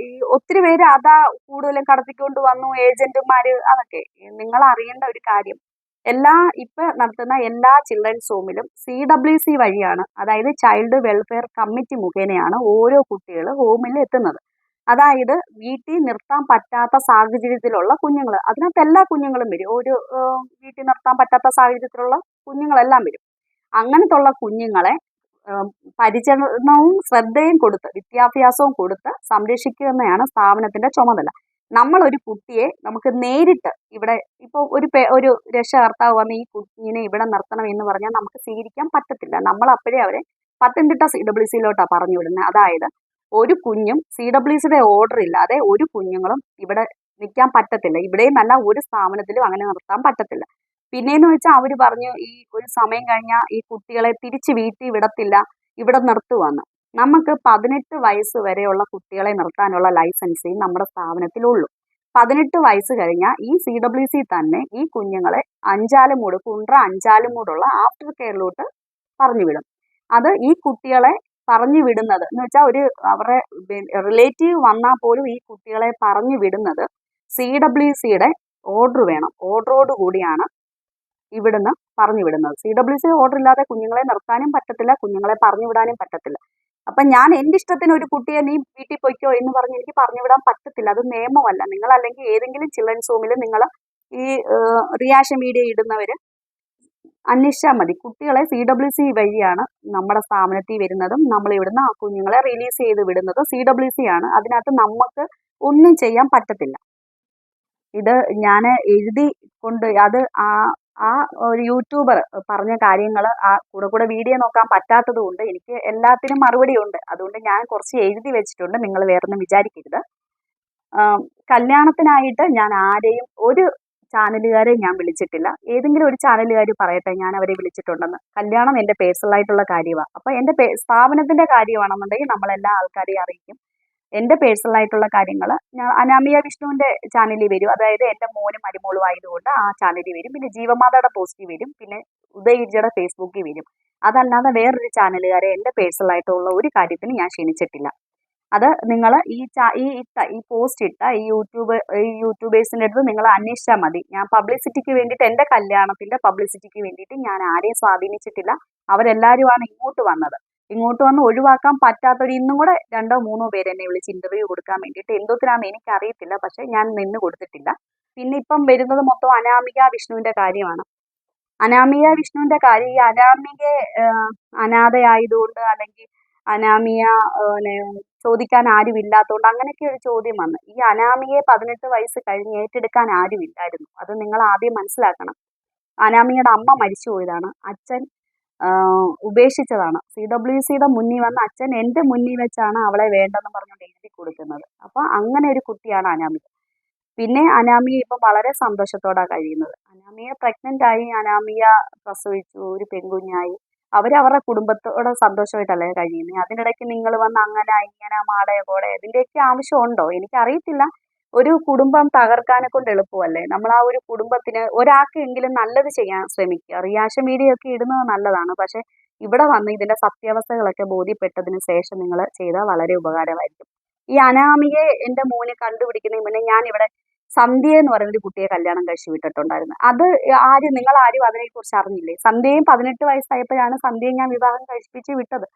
ഈ ഒത്തിരി പേര് അതാ കൂടുതലും കടത്തിക്കൊണ്ട് വന്നു ഏജന്റുമാര് അതൊക്കെ. നിങ്ങൾ അറിയേണ്ട ഒരു കാര്യം. എല്ലാ ഇപ്പൊ നടത്തുന്ന എല്ലാ ചിൽഡ്രൻസ് ഹോമിലും സി ഡബ്ല്യു സി വഴിയാണ് അതായത് ചൈൽഡ് വെൽഫെയർ കമ്മിറ്റി മുഖേനയാണ് ഓരോ കുട്ടികൾ ഹോമിൽ എത്തുന്നത്. അതായത് വീട്ടിൽ നിർത്താൻ പറ്റാത്ത സാഹചര്യത്തിലുള്ള കുഞ്ഞുങ്ങൾ. അതിനകത്ത് എല്ലാ കുഞ്ഞുങ്ങളും വരും. ഒരു വീട്ടിൽ നിർത്താൻ പറ്റാത്ത സാഹചര്യത്തിലുള്ള കുഞ്ഞുങ്ങളെല്ലാം വരും. അങ്ങനത്തെ ഉള്ള കുഞ്ഞുങ്ങളെ പരിചരണവും ശ്രദ്ധയും കൊടുത്ത് വിദ്യാഭ്യാസവും കൊടുത്ത് സംരക്ഷിക്കുക എന്നതാണ് സ്ഥാപനത്തിന്റെ ചുമതല. നമ്മൾ ഒരു കുട്ടിയെ നമുക്ക് നേരിട്ട് ഇവിടെ ഇപ്പോൾ ഒരു ഒരു രക്ഷകർത്താവ് വന്ന് ഈ കുഞ്ഞിനെ ഇവിടെ നിർത്തണം എന്ന് പറഞ്ഞാൽ നമുക്ക് സ്വീകരിക്കാൻ പറ്റത്തില്ല. നമ്മൾ അപ്പോഴേ അവരെ പത്തനംതിട്ട സി ഡബ്ല്യു സിയിലോട്ടാണ് പറഞ്ഞു വിടുന്നത് അതായത് ഒരു കുഞ്ഞും സി ഡബ്ല്യു സിയുടെ ഓർഡർ ഇല്ലാതെ ഒരു കുഞ്ഞുങ്ങളും ഇവിടെ നിൽക്കാൻ പറ്റത്തില്ല. ഇവിടെയും അല്ല ഒരു സ്ഥാപനത്തിലും അങ്ങനെ നിർത്താൻ പറ്റത്തില്ല. പിന്നെയെന്ന് വെച്ചാൽ അവർ പറഞ്ഞു ഈ ഒരു സമയം കഴിഞ്ഞാൽ ഈ കുട്ടികളെ തിരിച്ച് വീട്ടിൽ വിടത്തില്ല ഇവിടെ നിർത്തുവാന്ന്. നമുക്ക് പതിനെട്ട് വയസ്സ് വരെയുള്ള കുട്ടികളെ നിർത്താനുള്ള ലൈസൻസേ നമ്മുടെ സ്ഥാപനത്തിലുള്ളൂ. പതിനെട്ട് വയസ്സ് കഴിഞ്ഞാൽ ഈ സി ഡബ്ല്യു സി തന്നെ ഈ കുഞ്ഞുങ്ങളെ അഞ്ചാലുമൂട് കുണ്ട്ര അഞ്ചാലുമൂടുള്ള ആഫ്റ്റർ കെയറിലോട്ട് പറഞ്ഞു വിടും അത് ഈ കുട്ടികളെ പറഞ്ഞു വിടുന്നത്. എന്ന് വെച്ചാൽ ഒരു അവരുടെ റിലേറ്റീവ് വന്നാൽ പോലും ഈ കുട്ടികളെ പറഞ്ഞു വിടുന്നത് സി ഡബ്ല്യു സിയുടെ ഓർഡർ വേണം. ഓർഡറോട് കൂടിയാണ് ഇവിടുന്ന് പറഞ്ഞു വിടുന്നത്. സി ഡബ്ല്യു സി ഓർഡർ ഇല്ലാതെ കുഞ്ഞുങ്ങളെ നിർത്താനും പറ്റത്തില്ല കുഞ്ഞുങ്ങളെ പറഞ്ഞു വിടാനും പറ്റത്തില്ല. അപ്പൊ ഞാൻ എന്റെ ഇഷ്ടത്തിന് ഒരു കുട്ടിയെ നീ വീട്ടിൽ പൊയ്ക്കോ എന്ന് പറഞ്ഞ് എനിക്ക് പറഞ്ഞു വിടാൻ പറ്റത്തില്ല. അത് നിയമമല്ല. നിങ്ങൾ അല്ലെങ്കിൽ ഏതെങ്കിലും ചിൽഡ്രൻസ് ഹോമിൽ നിങ്ങൾ ഈ റിയാഷൻ മീഡിയ ഇടുന്നവര് അന്വേഷിച്ചാൽ മതി. കുട്ടികളെ സി ഡബ്ല്യു സി വഴിയാണ് നമ്മുടെ സ്ഥാപനത്തിൽ വരുന്നതും നമ്മൾ ഇവിടുന്ന് ആ കുഞ്ഞുങ്ങളെ റിലീസ് ചെയ്ത് വിടുന്നത് സി ഡബ്ല്യു സി ആണ്. അതിനകത്ത് നമുക്ക് ഒന്നും ചെയ്യാൻ പറ്റത്തില്ല. ഇത് ഞാൻ എഴുതി കൊണ്ട് അത് ആ ആ ഒരു യൂട്യൂബർ പറഞ്ഞ കാര്യങ്ങൾ ആ കൂടെ കൂടെ വീഡിയോ നോക്കാൻ പറ്റാത്തത് കൊണ്ട് എനിക്ക് എല്ലാത്തിനും മറുപടി ഉണ്ട്. അതുകൊണ്ട് ഞാൻ കുറച്ച് എഴുതി വെച്ചിട്ടുണ്ട്. നിങ്ങൾ വേറൊന്നും വിചാരിക്കരുത്. കല്യാണത്തിനായിട്ട് ഞാൻ ആരെയും ഒരു ചാനലുകാരെ ഞാൻ വിളിച്ചിട്ടില്ല. ഏതെങ്കിലും ഒരു ചാനലുകാർ പറയട്ടെ ഞാൻ അവരെ വിളിച്ചിട്ടുണ്ടെന്ന്. കല്യാണം എന്റെ പേഴ്സണലായിട്ടുള്ള കാര്യമാണ് അപ്പോൾ എന്റെ സ്ഥാപനത്തിന്റെ കാര്യമാണെന്നുണ്ടെങ്കിൽ നമ്മളെല്ലാ ആൾക്കാരെയും അറിയിക്കും. എന്റെ പേഴ്സണലായിട്ടുള്ള കാര്യങ്ങൾ. ഞാൻ അനാമിയ വിഷ്ണുവിന്റെ ചാനലിൽ വരും. അതായത് എന്റെ മോനും മരുമോളും ആയതുകൊണ്ട് ആ ചാനലിൽ വരും. പിന്നെ ജീവമാതയുടെ പോസ്റ്റിൽ വരും. പിന്നെ ഉദയഗിരിജയുടെ ഫേസ്ബുക്കിൽ വരും. അതല്ലാതെ വേറൊരു ചാനലുകാരെ എന്റെ പേഴ്സണലായിട്ടുള്ള ഒരു കാര്യത്തിന് ഞാൻ ക്ഷണിച്ചിട്ടില്ല. അത് നിങ്ങൾ ഈ ഈ ഇട്ട ഈ പോസ്റ്റ് ഇട്ട ഈ യൂട്യൂബ് ഈ യൂട്യൂബേഴ്സിന്റെ അടുത്ത് നിങ്ങൾ അന്വേഷിച്ചാൽ മതി. ഞാൻ പബ്ലിസിറ്റിക്ക് വേണ്ടിയിട്ട് എന്റെ കല്യാണത്തിന്റെ പബ്ലിസിറ്റിക്ക് വേണ്ടിയിട്ട് ഞാൻ ആരെയും സ്വാധീനിച്ചിട്ടില്ല. അവരെല്ലാവരുമാണ് ഇങ്ങോട്ട് വന്നത്. ഇങ്ങോട്ട് വന്ന് ഒഴിവാക്കാൻ പറ്റാത്തൊരു ഇന്നും കൂടെ രണ്ടോ മൂന്നോ പേര് എന്നെ വിളിച്ച് ഇന്റർവ്യൂ കൊടുക്കാൻ വേണ്ടിയിട്ട് എന്തോത്തിനാന്ന് എനിക്കറിയത്തില്ല. പക്ഷെ ഞാൻ നിന്ന് കൊടുത്തിട്ടില്ല. പിന്നെ ഇപ്പം വരുന്നത് മൊത്തം അനാമിക വിഷ്ണുവിന്റെ കാര്യമാണ്. അനാമിക വിഷ്ണുവിന്റെ കാര്യം ഈ അനാമിക അനാഥയായതുകൊണ്ട് അല്ലെങ്കിൽ അനാമിയ ചോദിക്കാൻ ആരും ഇല്ലാത്തതുകൊണ്ട് അങ്ങനെയൊക്കെ ഒരു ചോദ്യം വന്നു. ഈ അനാമിയെ പതിനെട്ട് വയസ്സ് കഴിഞ്ഞ് ഏറ്റെടുക്കാൻ ആരും ഇല്ലായിരുന്നു അത് നിങ്ങൾ ആദ്യം മനസ്സിലാക്കണം. അനാമിയുടെ അമ്മ മരിച്ചു പോയതാണ്. അച്ഛൻ ഉപേക്ഷിച്ചതാണ്. സി ഡബ്ല്യു സിയുടെ മുന്നിൽ വന്ന അച്ഛൻ എന്റെ മുന്നിൽ വെച്ചാണ് അവളെ വേണ്ടെന്ന് പറഞ്ഞുകൊണ്ട് എഴുതി കൊടുക്കുന്നത്. അപ്പോൾ അങ്ങനെ ഒരു കുട്ടിയാണ് അനാമി പിന്നെ അനാമിയ ഇപ്പം വളരെ സന്തോഷത്തോടെ കഴിയുന്നത്. അനാമിയ പ്രഗ്നന്റ് ആയി. അനാമിയ പ്രസവിച്ചു. ഒരു പെൺകുഞ്ഞായി. അവരവരുടെ കുടുംബത്തോടെ സന്തോഷമായിട്ടല്ലേ കഴിയുന്നത് അതിനിടയ്ക്ക് നിങ്ങൾ വന്ന് അങ്ങനെ ഇങ്ങനെ മാടയ കോടെ ഇതിന്റെയൊക്കെ ആവശ്യമുണ്ടോ? എനിക്കറിയത്തില്ല. ഒരു കുടുംബം തകർക്കാനെ കൊണ്ട് എളുപ്പമല്ലേ? നമ്മൾ ആ ഒരു കുടുംബത്തിന് ഒരാൾക്കെങ്കിലും നല്ലത് ചെയ്യാൻ ശ്രമിക്കുക. റിയാക്ഷൻ വീഡിയോ ഒക്കെ ഇടുന്നത് നല്ലതാണ്. പക്ഷെ ഇവിടെ വന്ന് ഇതിന്റെ സത്യാവസ്ഥകളൊക്കെ ബോധ്യപ്പെട്ടതിന് ശേഷം നിങ്ങൾ ചെയ്താൽ വളരെ ഉപകാരമായിരിക്കും. ഈ അനാമിയെ എന്റെ മോനെ കണ്ടുപിടിക്കുന്നതിന് മുന്നേ ഞാൻ ഇവിടെ സന്ധ്യ എന്ന് പറയുന്ന ഒരു കുട്ടിയെ കല്യാണം കഴിച്ചു വിട്ടിട്ടുണ്ടായിരുന്നു. അത് ആരും നിങ്ങൾ ആരും അതിനെക്കുറിച്ച് അറിഞ്ഞില്ലേ? സന്ധ്യയും പതിനെട്ട് വയസ്സായപ്പോഴാണ് സന്ധ്യയെ ഞാൻ വിവാഹം കഴിപ്പിച്ച് വിട്ടത്.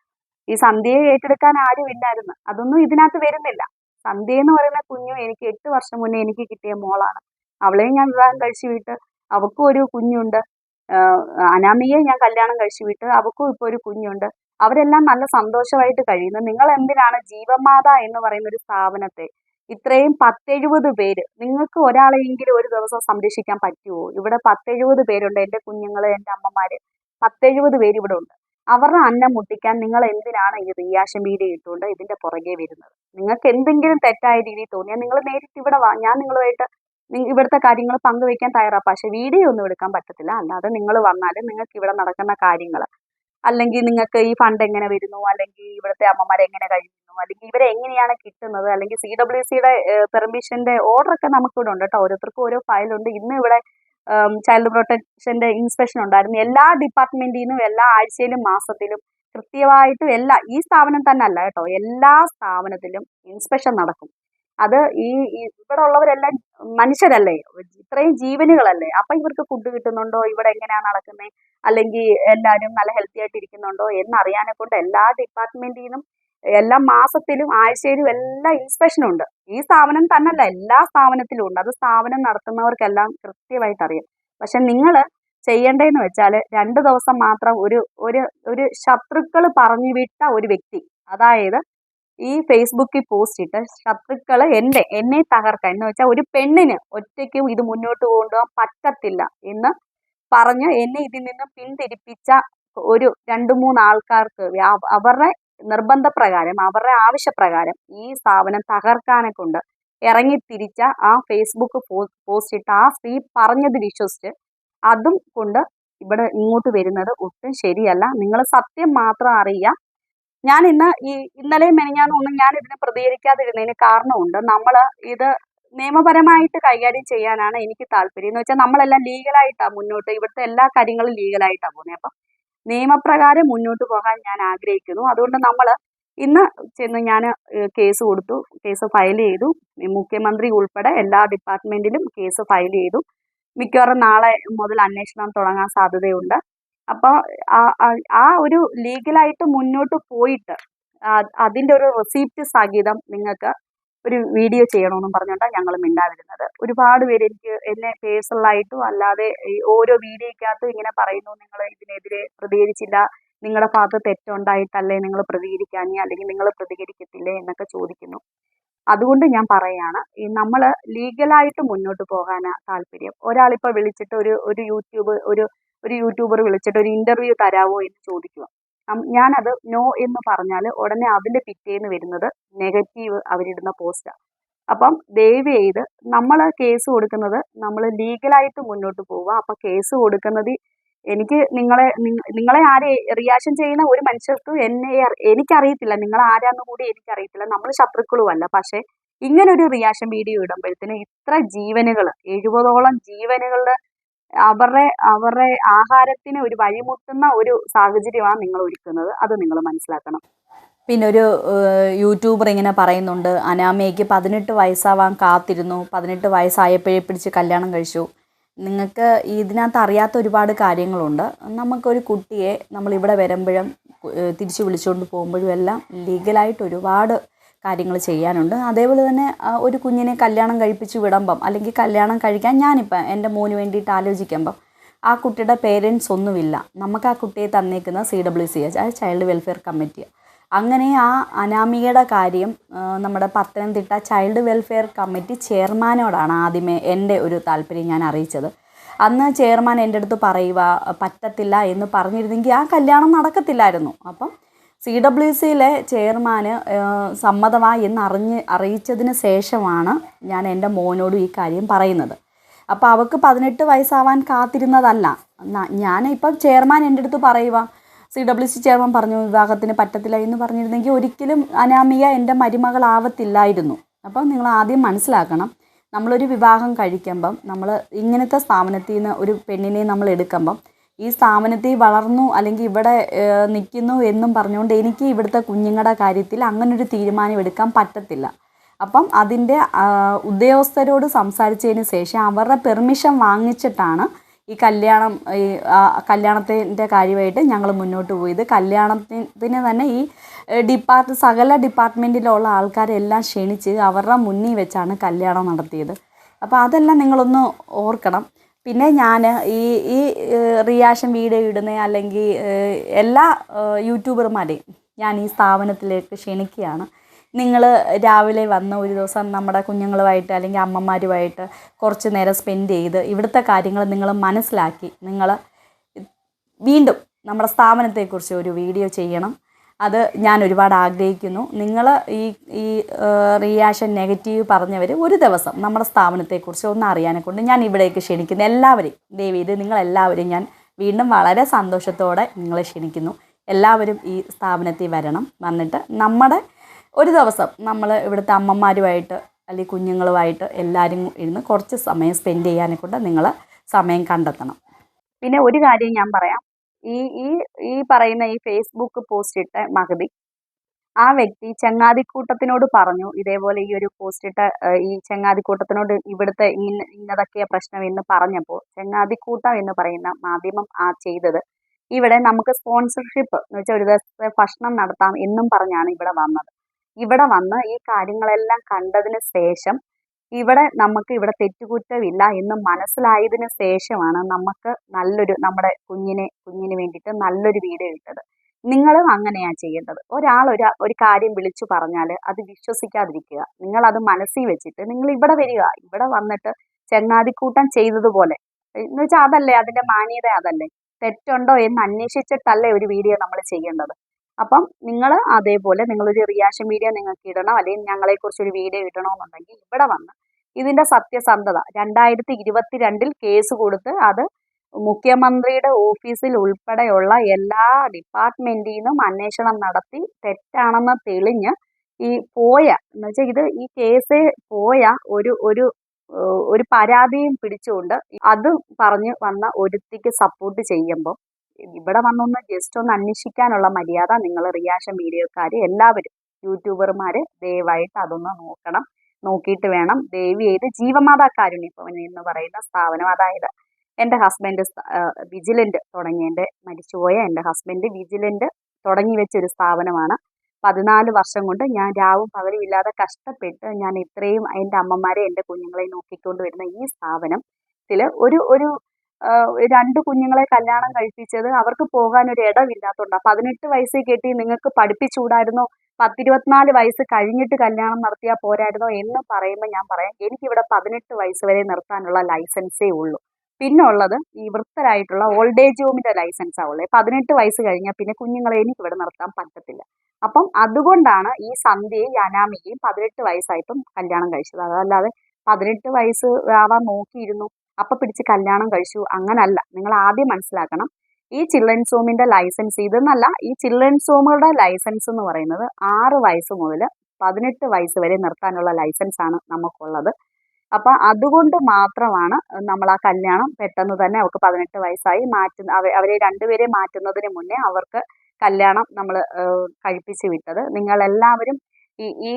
ഈ സന്ധ്യയെ ഏറ്റെടുക്കാൻ ആരും ഇല്ലായിരുന്നു. അതൊന്നും ഇതിനകത്ത് വരുന്നില്ല. സന്ധ്യ എന്ന് പറയുന്ന കുഞ്ഞു എനിക്ക് എട്ട് വർഷം മുന്നേ എനിക്ക് കിട്ടിയ മോളാണ്. അവളെയും ഞാൻ വിവാഹം കഴിച്ചു വിട്ട് അവൾക്കും ഒരു കുഞ്ഞുണ്ട്. അനാമിയെ ഞാൻ കല്യാണം കഴിച്ചു വിട്ട് അവൾക്കും ഇപ്പോൾ ഒരു കുഞ്ഞുണ്ട്. അവരെല്ലാം നല്ല സന്തോഷമായിട്ട് കഴിയുന്നു. നിങ്ങൾ എന്തിനാണ് ജീവമാത എന്ന് പറയുന്ന ഒരു സ്ഥാപനത്തെ ഇത്രയും പത്തെഴുപത് പേര്. നിങ്ങൾക്ക് ഒരാളെങ്കിലും ഒരു ദിവസം സംരക്ഷിക്കാൻ പറ്റുമോ ഇവിടെ പത്തെഴുപത് പേരുണ്ട്. എന്റെ കുഞ്ഞുങ്ങൾ എന്റെ അമ്മമാര്. പത്തെഴുപത് പേര് ഇവിടെ ഉണ്ട്. അവരുടെ അന്നം മുട്ടിക്കാൻ നിങ്ങൾ എന്തിനാണ് ഈ റിയാഷൻ വീഡിയോ ഇട്ടുകൊണ്ട് ഇതിന്റെ പുറകെ വരുന്നത്? നിങ്ങൾക്ക് എന്തെങ്കിലും തെറ്റായ രീതിയിൽ തോന്നിയാൽ നിങ്ങൾ നേരിട്ട് ഇവിടെ വാ. ഞാൻ നിങ്ങളുമായിട്ട് ഇവിടുത്തെ കാര്യങ്ങൾ പങ്കുവെക്കാൻ തയ്യാറാണ് പക്ഷെ വീഡിയോ ഒന്നും എടുക്കാൻ പറ്റത്തില്ല. അല്ലാതെ നിങ്ങൾ വന്നാൽ നിങ്ങൾക്ക് ഇവിടെ നടക്കുന്ന കാര്യങ്ങൾ അല്ലെങ്കിൽ നിങ്ങൾക്ക് ഈ ഫണ്ട് എങ്ങനെ വരുന്നു? അല്ലെങ്കിൽ ഇവിടുത്തെ അമ്മമാരെ എങ്ങനെ കഴിയുന്നു അല്ലെങ്കിൽ ഇവരെ എങ്ങനെയാണ് കിട്ടുന്നത്? അല്ലെങ്കിൽ സി ഡബ്ല്യു സിയുടെ പെർമിഷന്റെ ഓർഡർ ഒക്കെ നമുക്കിവിടെ ഉണ്ട് കേട്ടോ. ഓരോരുത്തർക്കും ഓരോ ഫയലുണ്ട് ഇന്ന് ഇവിടെ ചൈൽഡ് പ്രൊട്ടക്ഷന്റെ ഇൻസ്പെക്ഷൻ ഉണ്ടായിരുന്നു. എല്ലാ ഡിപ്പാർട്ട്മെന്റിൽ നിന്നും എല്ലാ ആഴ്ചയിലും മാസത്തിലും കൃത്യമായിട്ടും എല്ലാ ഈ സ്ഥാപനം തന്നെ അല്ല കേട്ടോ. എല്ലാ സ്ഥാപനത്തിലും ഇൻസ്പെക്ഷൻ നടക്കും. അത് ഈ ഇവിടെ ഉള്ളവരെല്ലാം മനുഷ്യരല്ലേ? ഇത്രയും ജീവനുകളല്ലേ? അപ്പൊ ഇവർക്ക് ഫുഡ് കിട്ടുന്നുണ്ടോ? ഇവിടെ എങ്ങനെയാണ് നടക്കുന്നത് അല്ലെങ്കിൽ എല്ലാവരും നല്ല ഹെൽത്തി ആയിട്ട് ഇരിക്കുന്നുണ്ടോ? എന്നറിയാനെ കൊണ്ട് എല്ലാ ഡിപ്പാർട്ട്മെന്റിൽ നിന്നും എല്ലാ മാസത്തിലും ആഴ്ചയിലും എല്ലാ ഇൻസ്പെക്ഷനും ഉണ്ട്. ഈ സ്ഥാപനം തന്നല്ല എല്ലാ സ്ഥാപനത്തിലും ഉണ്ട്. അത് സ്ഥാപനം നടത്തുന്നവർക്കെല്ലാം കൃത്യമായിട്ട് അറിയാം. പക്ഷെ നിങ്ങൾ ചെയ്യേണ്ടതെന്ന് വെച്ചാൽ രണ്ട് ദിവസം മാത്രം ഒരു ഒരു ഒരു ശത്രുക്കൾ പറഞ്ഞു വിട്ട ഒരു വ്യക്തി അതായത് ഈ ഫേസ്ബുക്കിൽ പോസ്റ്റ് ഇട്ട ശത്രുക്കൾ എന്റെ എന്നെ തകർക്കാൻ. എന്ന് വെച്ചാൽ ഒരു പെണ്ണിന് ഒറ്റയ്ക്ക് ഇത് മുന്നോട്ട് കൊണ്ടുപോകാൻ പറ്റത്തില്ല എന്ന് പറഞ്ഞ് എന്നെ ഇതിൽ നിന്ന് പിന്തിരിപ്പിച്ച ഒരു രണ്ട് മൂന്ന് ആൾക്കാർക്ക് അവരുടെ നിർബന്ധപ്രകാരം അവരുടെ ആവശ്യപ്രകാരം ഈ സ്ഥാപനം തകർക്കാനെ കൊണ്ട് ഇറങ്ങിത്തിരിച്ച ആ ഫേസ്ബുക്ക് പോസ്റ്റ് ഇട്ട ആ സ്ത്രീ പറഞ്ഞത് വിശ്വസിച്ച് അതും കൊണ്ട് ഇവിടെ ഇങ്ങോട്ട് വരുന്നത് ഒട്ടും ശരിയല്ല. നിങ്ങൾ സത്യം മാത്രം അറിയുക. ഞാൻ ഇന്ന് ഈ ഇന്നലെയും മെനിഞ്ഞാന്നൊന്നും ഞാൻ ഇതിന് പ്രതികരിക്കാതിരുന്നതിന് കാരണമുണ്ട്. നമ്മൾ ഇത് നിയമപരമായിട്ട് കൈകാര്യം ചെയ്യാനാണ് എനിക്ക് താല്പര്യം. എന്ന് വെച്ചാൽ നമ്മളെല്ലാം ലീഗലായിട്ടാണ് മുന്നോട്ട് ഇവിടുത്തെ എല്ലാ കാര്യങ്ങളും ലീഗലായിട്ടാണ് പോകുന്നത് അപ്പം നിയമപ്രകാരം മുന്നോട്ട് പോകാൻ ഞാൻ ആഗ്രഹിക്കുന്നു. അതുകൊണ്ട് നമ്മൾ ഇന്ന് ചെന്ന് ഞാൻ കേസ് കൊടുത്തു. കേസ് ഫയൽ ചെയ്തു. മുഖ്യമന്ത്രി ഉൾപ്പെടെ എല്ലാ ഡിപ്പാർട്ട്മെന്റിലും കേസ് ഫയൽ ചെയ്തു. മിക്കവാറും നാളെ മുതൽ അന്വേഷണം തുടങ്ങാൻ സാധ്യതയുണ്ട്. അപ്പോൾ ആ ഒരു ലീഗലായിട്ട് മുന്നോട്ട് പോയിട്ട് അതിന്റെ ഒരു റെസീപ്റ്റ് സഹിതം നിങ്ങൾക്ക് ഒരു വീഡിയോ ചെയ്യണമെന്നും പറഞ്ഞുകൊണ്ടാണ് ഞങ്ങൾ മിണ്ടാതിരുന്നത്. ഒരുപാട് പേര് എനിക്ക് എന്നെ പേഴ്സണലായിട്ടും അല്ലാതെ ഓരോ വീഡിയോയ്ക്കകത്തും ഇങ്ങനെ പറയുന്നു നിങ്ങൾ ഇതിനെതിരെ പ്രതികരിച്ചില്ല നിങ്ങളുടെ ഭാഗത്ത് തെറ്റുണ്ടായിട്ടല്ലേ നിങ്ങൾ പ്രതികരിക്കാഞ്ഞേ അല്ലെങ്കിൽ നിങ്ങൾ പ്രതികരിക്കത്തില്ലേ എന്നൊക്കെ ചോദിക്കുന്നു. അതുകൊണ്ട് ഞാൻ പറയാണ് ഈ നമ്മൾ ലീഗലായിട്ട് മുന്നോട്ട് പോകാനാണ് താല്പര്യം. ഒരാളിപ്പോൾ വിളിച്ചിട്ട് ഒരു ഒരു യൂട്യൂബ് ഒരു ഒരു യൂട്യൂബർ വിളിച്ചിട്ട് ഒരു ഇന്റർവ്യൂ തരാവോ എന്ന് ചോദിക്കുക. ഞാനത് നോ എന്ന് പറഞ്ഞാൽ ഉടനെ അതിന്റെ പിറ്റേന്ന് വരുന്നത് നെഗറ്റീവ് അവരിടുന്ന പോസ്റ്റാണ് അപ്പം ദയവ് ചെയ്ത് നമ്മൾ കേസ് കൊടുക്കുന്നത് നമ്മൾ ലീഗലായിട്ട് മുന്നോട്ട് പോവുക. അപ്പം കേസ് കൊടുക്കുന്നത് എനിക്ക് നിങ്ങളെ നിങ്ങളെ ആരെ റിയാക്ഷൻ ചെയ്യുന്ന ഒരു മനുഷ്യർക്കും എന്നെ എനിക്കറിയത്തില്ല. നിങ്ങൾ ആരാന്ന് കൂടി എനിക്കറിയത്തില്ല. നമ്മൾ ശത്രുക്കളും അല്ല പക്ഷെ ഇങ്ങനെ ഒരു റിയാക്ഷൻ വീഡിയോ ഇടുമ്പോഴത്തേന് ഇത്ര ജീവനുകൾ എഴുപതോളം ജീവനുകളുടെ അവരുടെ അവരുടെ ആഹാരത്തിന് ഒരു വഴിമുട്ടുന്ന ഒരു സാഹചര്യമാണ് നിങ്ങൾ ഒരുക്കുന്നത്. അത് നിങ്ങൾ മനസ്സിലാക്കണം. പിന്നെ ഒരു യൂട്യൂബർ ഇങ്ങനെ പറയുന്നുണ്ട് അനാമയ്ക്ക് പതിനെട്ട് വയസ്സാവാൻ കാത്തിരുന്നു. പതിനെട്ട് വയസ്സായപ്പോഴേ പിടിച്ച് കല്യാണം കഴിച്ചു. നിങ്ങൾക്ക് ഇതിനകത്ത് അറിയാത്ത ഒരുപാട് കാര്യങ്ങളുണ്ട്. നമുക്കൊരു കുട്ടിയെ നമ്മൾ ഇവിടെ വരുമ്പോഴും തിരിച്ചു വിളിച്ചുകൊണ്ട് പോകുമ്പോഴും എല്ലാം ലീഗലായിട്ട് ഒരുപാട് കാര്യങ്ങൾ ചെയ്യാനുണ്ട്. അതേപോലെ തന്നെ ഒരു കുഞ്ഞിനെ കല്യാണം കഴിപ്പിച്ച് വിടുമ്പം അല്ലെങ്കിൽ കല്യാണം കഴിക്കാൻ ഞാനിപ്പം എന്റെ മോന് വേണ്ടിയിട്ട് ആലോചിക്കുമ്പം ആ കുട്ടിയുടെ പേരൻസ് ഒന്നുമില്ല. നമുക്ക് ആ കുട്ടിയെ തന്നേക്കുന്ന സി ഡബ്ല്യു സി എച്ച് അതായത് ചൈൽഡ് വെൽഫെയർ കമ്മിറ്റി അങ്ങനെ ആ അനാമികയുടെ കാര്യം നമ്മുടെ പത്തനംതിട്ട ചൈൽഡ് വെൽഫെയർ കമ്മിറ്റി ചെയർമാനോടാണ് ആദ്യമേ എന്റെ ഒരു താല്പര്യം ഞാൻ അറിയിച്ചത്. അന്ന് ചെയർമാൻ എന്റെ അടുത്ത് പറയുക പറ്റത്തില്ല എന്ന് പറഞ്ഞിരുന്നെങ്കിൽ ആ കല്യാണം നടക്കത്തില്ലായിരുന്നു. അപ്പം സി ഡബ്ല്യു സിയിലെ ചെയർമാന് സമ്മതമായി എന്ന് അറിഞ്ഞ് അറിയിച്ചതിന് ശേഷമാണ് ഞാൻ എന്റെ മോനോടും ഈ കാര്യം പറയുന്നത്. അപ്പോൾ അവൾക്ക് പതിനെട്ട് വയസ്സാവാൻ കാത്തിരുന്നതല്ല. ഞാൻ ഇപ്പം ചെയർമാൻ എന്റെ അടുത്ത് പറയുക സി ഡബ്ല്യു സി ചെയർമാൻ പറഞ്ഞു വിവാഹത്തിന് പറ്റത്തില്ല എന്ന് പറഞ്ഞിരുന്നെങ്കിൽ ഒരിക്കലും അനാമിക എന്റെ മരുമകളാവത്തില്ലായിരുന്നു. അപ്പം നിങ്ങൾ ആദ്യം മനസ്സിലാക്കണം നമ്മളൊരു വിവാഹം കഴിക്കുമ്പം നമ്മൾ ഇങ്ങനത്തെ സ്ഥാപനത്തിൽ നിന്ന് ഒരു പെണ്ണിനെ നമ്മൾ എടുക്കുമ്പം ഈ സ്ഥാപനത്തിൽ വളർന്നു അല്ലെങ്കിൽ ഇവിടെ നിൽക്കുന്നു എന്നും പറഞ്ഞുകൊണ്ട് എനിക്ക് ഇവിടുത്തെ കുഞ്ഞുങ്ങളുടെ കാര്യത്തിൽ അങ്ങനൊരു തീരുമാനം എടുക്കാൻ പറ്റത്തില്ല. അപ്പം അതിന്റെ ഉദ്യോഗസ്ഥരോട് സംസാരിച്ചതിന് ശേഷം അവരുടെ പെർമിഷൻ വാങ്ങിച്ചിട്ടാണ് ഈ കല്യാണം ഈ കല്യാണത്തിന്റെ കാര്യമായിട്ട് ഞങ്ങൾ മുന്നോട്ട് പോയത്. കല്യാണത്തിന് തന്നെ ഈ ഡിപ്പാർട്ട് സകല ഡിപ്പാർട്ട്മെന്റിലുള്ള ആൾക്കാരെല്ലാം ക്ഷണിച്ച് അവരുടെ മുന്നിൽ വെച്ചാണ് കല്യാണം നടത്തിയത്. അപ്പോൾ അതെല്ലാം നിങ്ങളൊന്ന് ഓർക്കണം. പിന്നെ ഞാൻ ഈ ഈ റിയാക്ഷൻ വീഡിയോ ഇടുന്ന അല്ലെങ്കിൽ എല്ലാ യൂട്യൂബർമാരെയും ഞാൻ ഈ സ്ഥാപനത്തിലേക്ക് ക്ഷണിക്കുകയാണ്. നിങ്ങൾ രാവിലെ വന്ന് ഒരു ദിവസം നമ്മുടെ കുഞ്ഞുങ്ങളുമായിട്ട് അല്ലെങ്കിൽ അമ്മമാരുമായിട്ട് കുറച്ച് നേരം സ്പെൻഡ് ചെയ്ത് ഇവിടുത്തെ കാര്യങ്ങൾ നിങ്ങൾ മനസ്സിലാക്കി നിങ്ങൾ വീണ്ടും നമ്മുടെ സ്ഥാപനത്തെക്കുറിച്ച് ഒരു വീഡിയോ ചെയ്യണം. അത് ഞാൻ ഒരുപാട് ആഗ്രഹിക്കുന്നു. നിങ്ങൾ ഈ ഈ റിയാക്ഷൻ നെഗറ്റീവ് പറഞ്ഞവർ ഒരു ദിവസം നമ്മുടെ സ്ഥാപനത്തെക്കുറിച്ച് ഒന്ന് അറിയാനെ കൊണ്ട് ഞാൻ ഇവിടേക്ക് ക്ഷണിക്കുന്നു. എല്ലാവരെയും ദേവി ഇത് നിങ്ങളെല്ലാവരും ഞാൻ വീണ്ടും വളരെ സന്തോഷത്തോടെ നിങ്ങളെ ക്ഷണിക്കുന്നു. എല്ലാവരും ഈ സ്ഥാപനത്തിൽ വരണം. വന്നിട്ട് നമ്മുടെ ഒരു ദിവസം നമ്മൾ ഇവിടുത്തെ അമ്മമാരുമായിട്ട് അല്ലെങ്കിൽ കുഞ്ഞുങ്ങളുമായിട്ട് എല്ലാവരും ഇരുന്ന് കുറച്ച് സമയം സ്പെൻഡ് ചെയ്യാനെ കൊണ്ട് നിങ്ങൾ സമയം കണ്ടെത്തണം. പിന്നെ ഒരു കാര്യം ഞാൻ പറയാം. ഈ ഈ ഈ പറയുന്ന ഈ ഫേസ്ബുക്ക് പോസ്റ്റ് ഇട്ട മഹദി ആ വ്യക്തി ചങ്ങാതിക്കൂട്ടത്തിനോട് പറഞ്ഞു ഇതേപോലെ ഈ ഒരു പോസ്റ്റ് ഇട്ട ഈ ചങ്ങാതിക്കൂട്ടത്തിനോട് ഇവിടുത്തെ ഇന്ന ഇന്നതൊക്കെയാ പ്രശ്നം എന്ന് പറഞ്ഞപ്പോൾ ചങ്ങാതിക്കൂട്ടം എന്ന് പറയുന്ന മാധ്യമം ആ ചെയ്തത്. ഇവിടെ നമുക്ക് സ്പോൺസർഷിപ്പ് എന്ന് വെച്ചാൽ ഒരു ദിവസത്തെ ഭക്ഷണം നടത്താം എന്നും പറഞ്ഞാണ് ഇവിടെ വന്നത്. ഇവിടെ വന്ന് ഈ കാര്യങ്ങളെല്ലാം കണ്ടതിന് ശേഷം ഇവിടെ നമുക്ക് ഇവിടെ തെറ്റുകുറ്റമില്ല എന്ന് മനസ്സിലായതിന് ശേഷമാണ് നമുക്ക് നല്ലൊരു നമ്മുടെ കുഞ്ഞിനെ കുഞ്ഞിന് വേണ്ടിയിട്ട് നല്ലൊരു വീട് ഇട്ടത് നിങ്ങളും അങ്ങനെയാണ് ചെയ്യേണ്ടത്. ഒരാൾ ഒരു ഒരു കാര്യം വിളിച്ചു പറഞ്ഞാൽ അത് വിശ്വസിക്കാതിരിക്കുക. നിങ്ങൾ അത് മനസ്സിൽ വെച്ചിട്ട് നിങ്ങൾ ഇവിടെ വരിക. ഇവിടെ വന്നിട്ട് ചെങ്ങാതിക്കൂട്ടം ചെയ്തതുപോലെ. എന്ന് വെച്ചാൽ അതല്ലേ അതിന്റെ മാന്യത അതല്ലേ. തെറ്റുണ്ടോ എന്ന് അന്വേഷിച്ചിട്ടല്ലേ ഒരു വീഡിയോ നമ്മൾ ചെയ്യേണ്ടത്. അപ്പം നിങ്ങൾ അതേപോലെ നിങ്ങളൊരു റിയാക്ഷൻ വീഡിയോ നിങ്ങൾക്ക് ഇടണം അല്ലെങ്കിൽ ഞങ്ങളെക്കുറിച്ച് ഒരു വീഡിയോ ഇടണമെന്നുണ്ടെങ്കിൽ ഇവിടെ വന്ന് ഇതിന്റെ സത്യസന്ധത രണ്ടായിരത്തി ഇരുപത്തിരണ്ടിൽ കേസ് കൊടുത്ത് അത് മുഖ്യമന്ത്രിയുടെ ഓഫീസിൽ ഉൾപ്പെടെയുള്ള എല്ലാ ഡിപ്പാർട്ട്മെന്റിൽ നിന്നും അന്വേഷണം നടത്തി തെറ്റാണെന്ന് തെളിഞ്ഞ് ഈ പോയ എന്ന് വെച്ചാൽ ഇത് ഈ കേസ് പോയ ഒരു ഒരു ഒരു പരാതിയും പിടിച്ചുകൊണ്ട് അത് പറഞ്ഞ് വന്ന ഒരുത്തിക്ക് സപ്പോർട്ട് ചെയ്യുമ്പോൾ ഇവിടെ വന്നൊന്ന് ജസ്റ്റ് ഒന്ന് അന്വേഷിക്കാനുള്ള മര്യാദ നിങ്ങൾ റിയാക്ഷൻ വീഡിയോക്കാർ എല്ലാവരും യൂട്യൂബർമാർ ദയവായിട്ട് അതൊന്ന് നോക്കണം. നോക്കിയിട്ട് വേണം ദയവ് ചെയ്ത് ജീവമാതാ കാരുണ്യഭവൻ എന്ന് പറയുന്ന സ്ഥാപനം അതായത് എന്റെ ഹസ്ബൻഡ് വിജിലന്റ് തുടങ്ങിയ എന്റെ മരിച്ചുപോയ എന്റെ ഹസ്ബൻഡ് വിജിലന്റ് തുടങ്ങി വെച്ചൊരു സ്ഥാപനമാണ്. പതിനാല് വർഷം കൊണ്ട് ഞാൻ രാവും പകലും ഇല്ലാതെ കഷ്ടപ്പെട്ട് ഞാൻ ഇത്രയും എന്റെ അമ്മമാരെ എന്റെ കുഞ്ഞുങ്ങളെ നോക്കിക്കൊണ്ട് വരുന്ന ഈ സ്ഥാപനത്തിൽ ഒരു ഒരു രണ്ട് കുഞ്ഞുങ്ങളെ കല്യാണം കഴിപ്പിച്ചത് അവർക്ക് പോകാൻ ഒരു ഇടമില്ലാത്തതുകൊണ്ടാണ് പതിനെട്ട് വയസ്സിൽ കെട്ടി നിങ്ങൾക്ക് പഠിപ്പിച്ചുകൂടായിരുന്നോ പത്തിരുപത്തിനാല് വയസ്സ് കഴിഞ്ഞിട്ട് കല്യാണം നടത്തിയാൽ പോരായിരുന്നോ എന്ന് പറയുമ്പോൾ ഞാൻ പറയാം എനിക്കിവിടെ പതിനെട്ട് വയസ്സ് വരെ നിർത്താനുള്ള ലൈസൻസേ ഉള്ളൂ. പിന്നെ ഉള്ളത് ഈ വൃത്തരായിട്ടുള്ള ഓൾഡ് ഏജ് ഹോമിന്റെ ലൈസൻസാണ് ഉള്ളത് പതിനെട്ട് വയസ്സ് കഴിഞ്ഞാൽ പിന്നെ കുഞ്ഞുങ്ങളെ എനിക്ക് ഇവിടെ നിർത്താൻ പറ്റത്തില്ല. അപ്പം അതുകൊണ്ടാണ് ഈ സന്ധ്യയും അനാമികയും പതിനെട്ട് വയസ്സായിട്ടും കല്യാണം കഴിച്ചത്. അതല്ലാതെ പതിനെട്ട് വയസ്സ് ആവാൻ നോക്കിയിരുന്നു. അപ്പൊ പിടിച്ച് കല്യാണം കഴിച്ചു. അങ്ങനല്ല. നിങ്ങൾ ആദ്യം മനസ്സിലാക്കണം. ഈ ചിൽഡ്രൻസ് ഹോമിന്റെ ലൈസൻസ് ഇതെന്നല്ല ഈ ചിൽഡ്രൻസ് ഹോമുകളുടെ ലൈസൻസ് എന്ന് പറയുന്നത് ആറ് വയസ്സ് മുതൽ പതിനെട്ട് വയസ്സ് വരെ നിർത്താനുള്ള ലൈസൻസ് ആണ് നമുക്കുള്ളത്. അപ്പൊ അതുകൊണ്ട് മാത്രമാണ് നമ്മൾ ആ കല്യാണം പെട്ടെന്ന് തന്നെ അവർക്ക് പതിനെട്ട് വയസ്സായി മാറ്റുന്ന അവരെ രണ്ടുപേരെ മാറ്റുന്നതിന് മുന്നേ അവർക്ക് കല്യാണം നമ്മൾ കഴിപ്പിച്ച് വിട്ടത്. നിങ്ങൾ എല്ലാവരും ഈ ഈ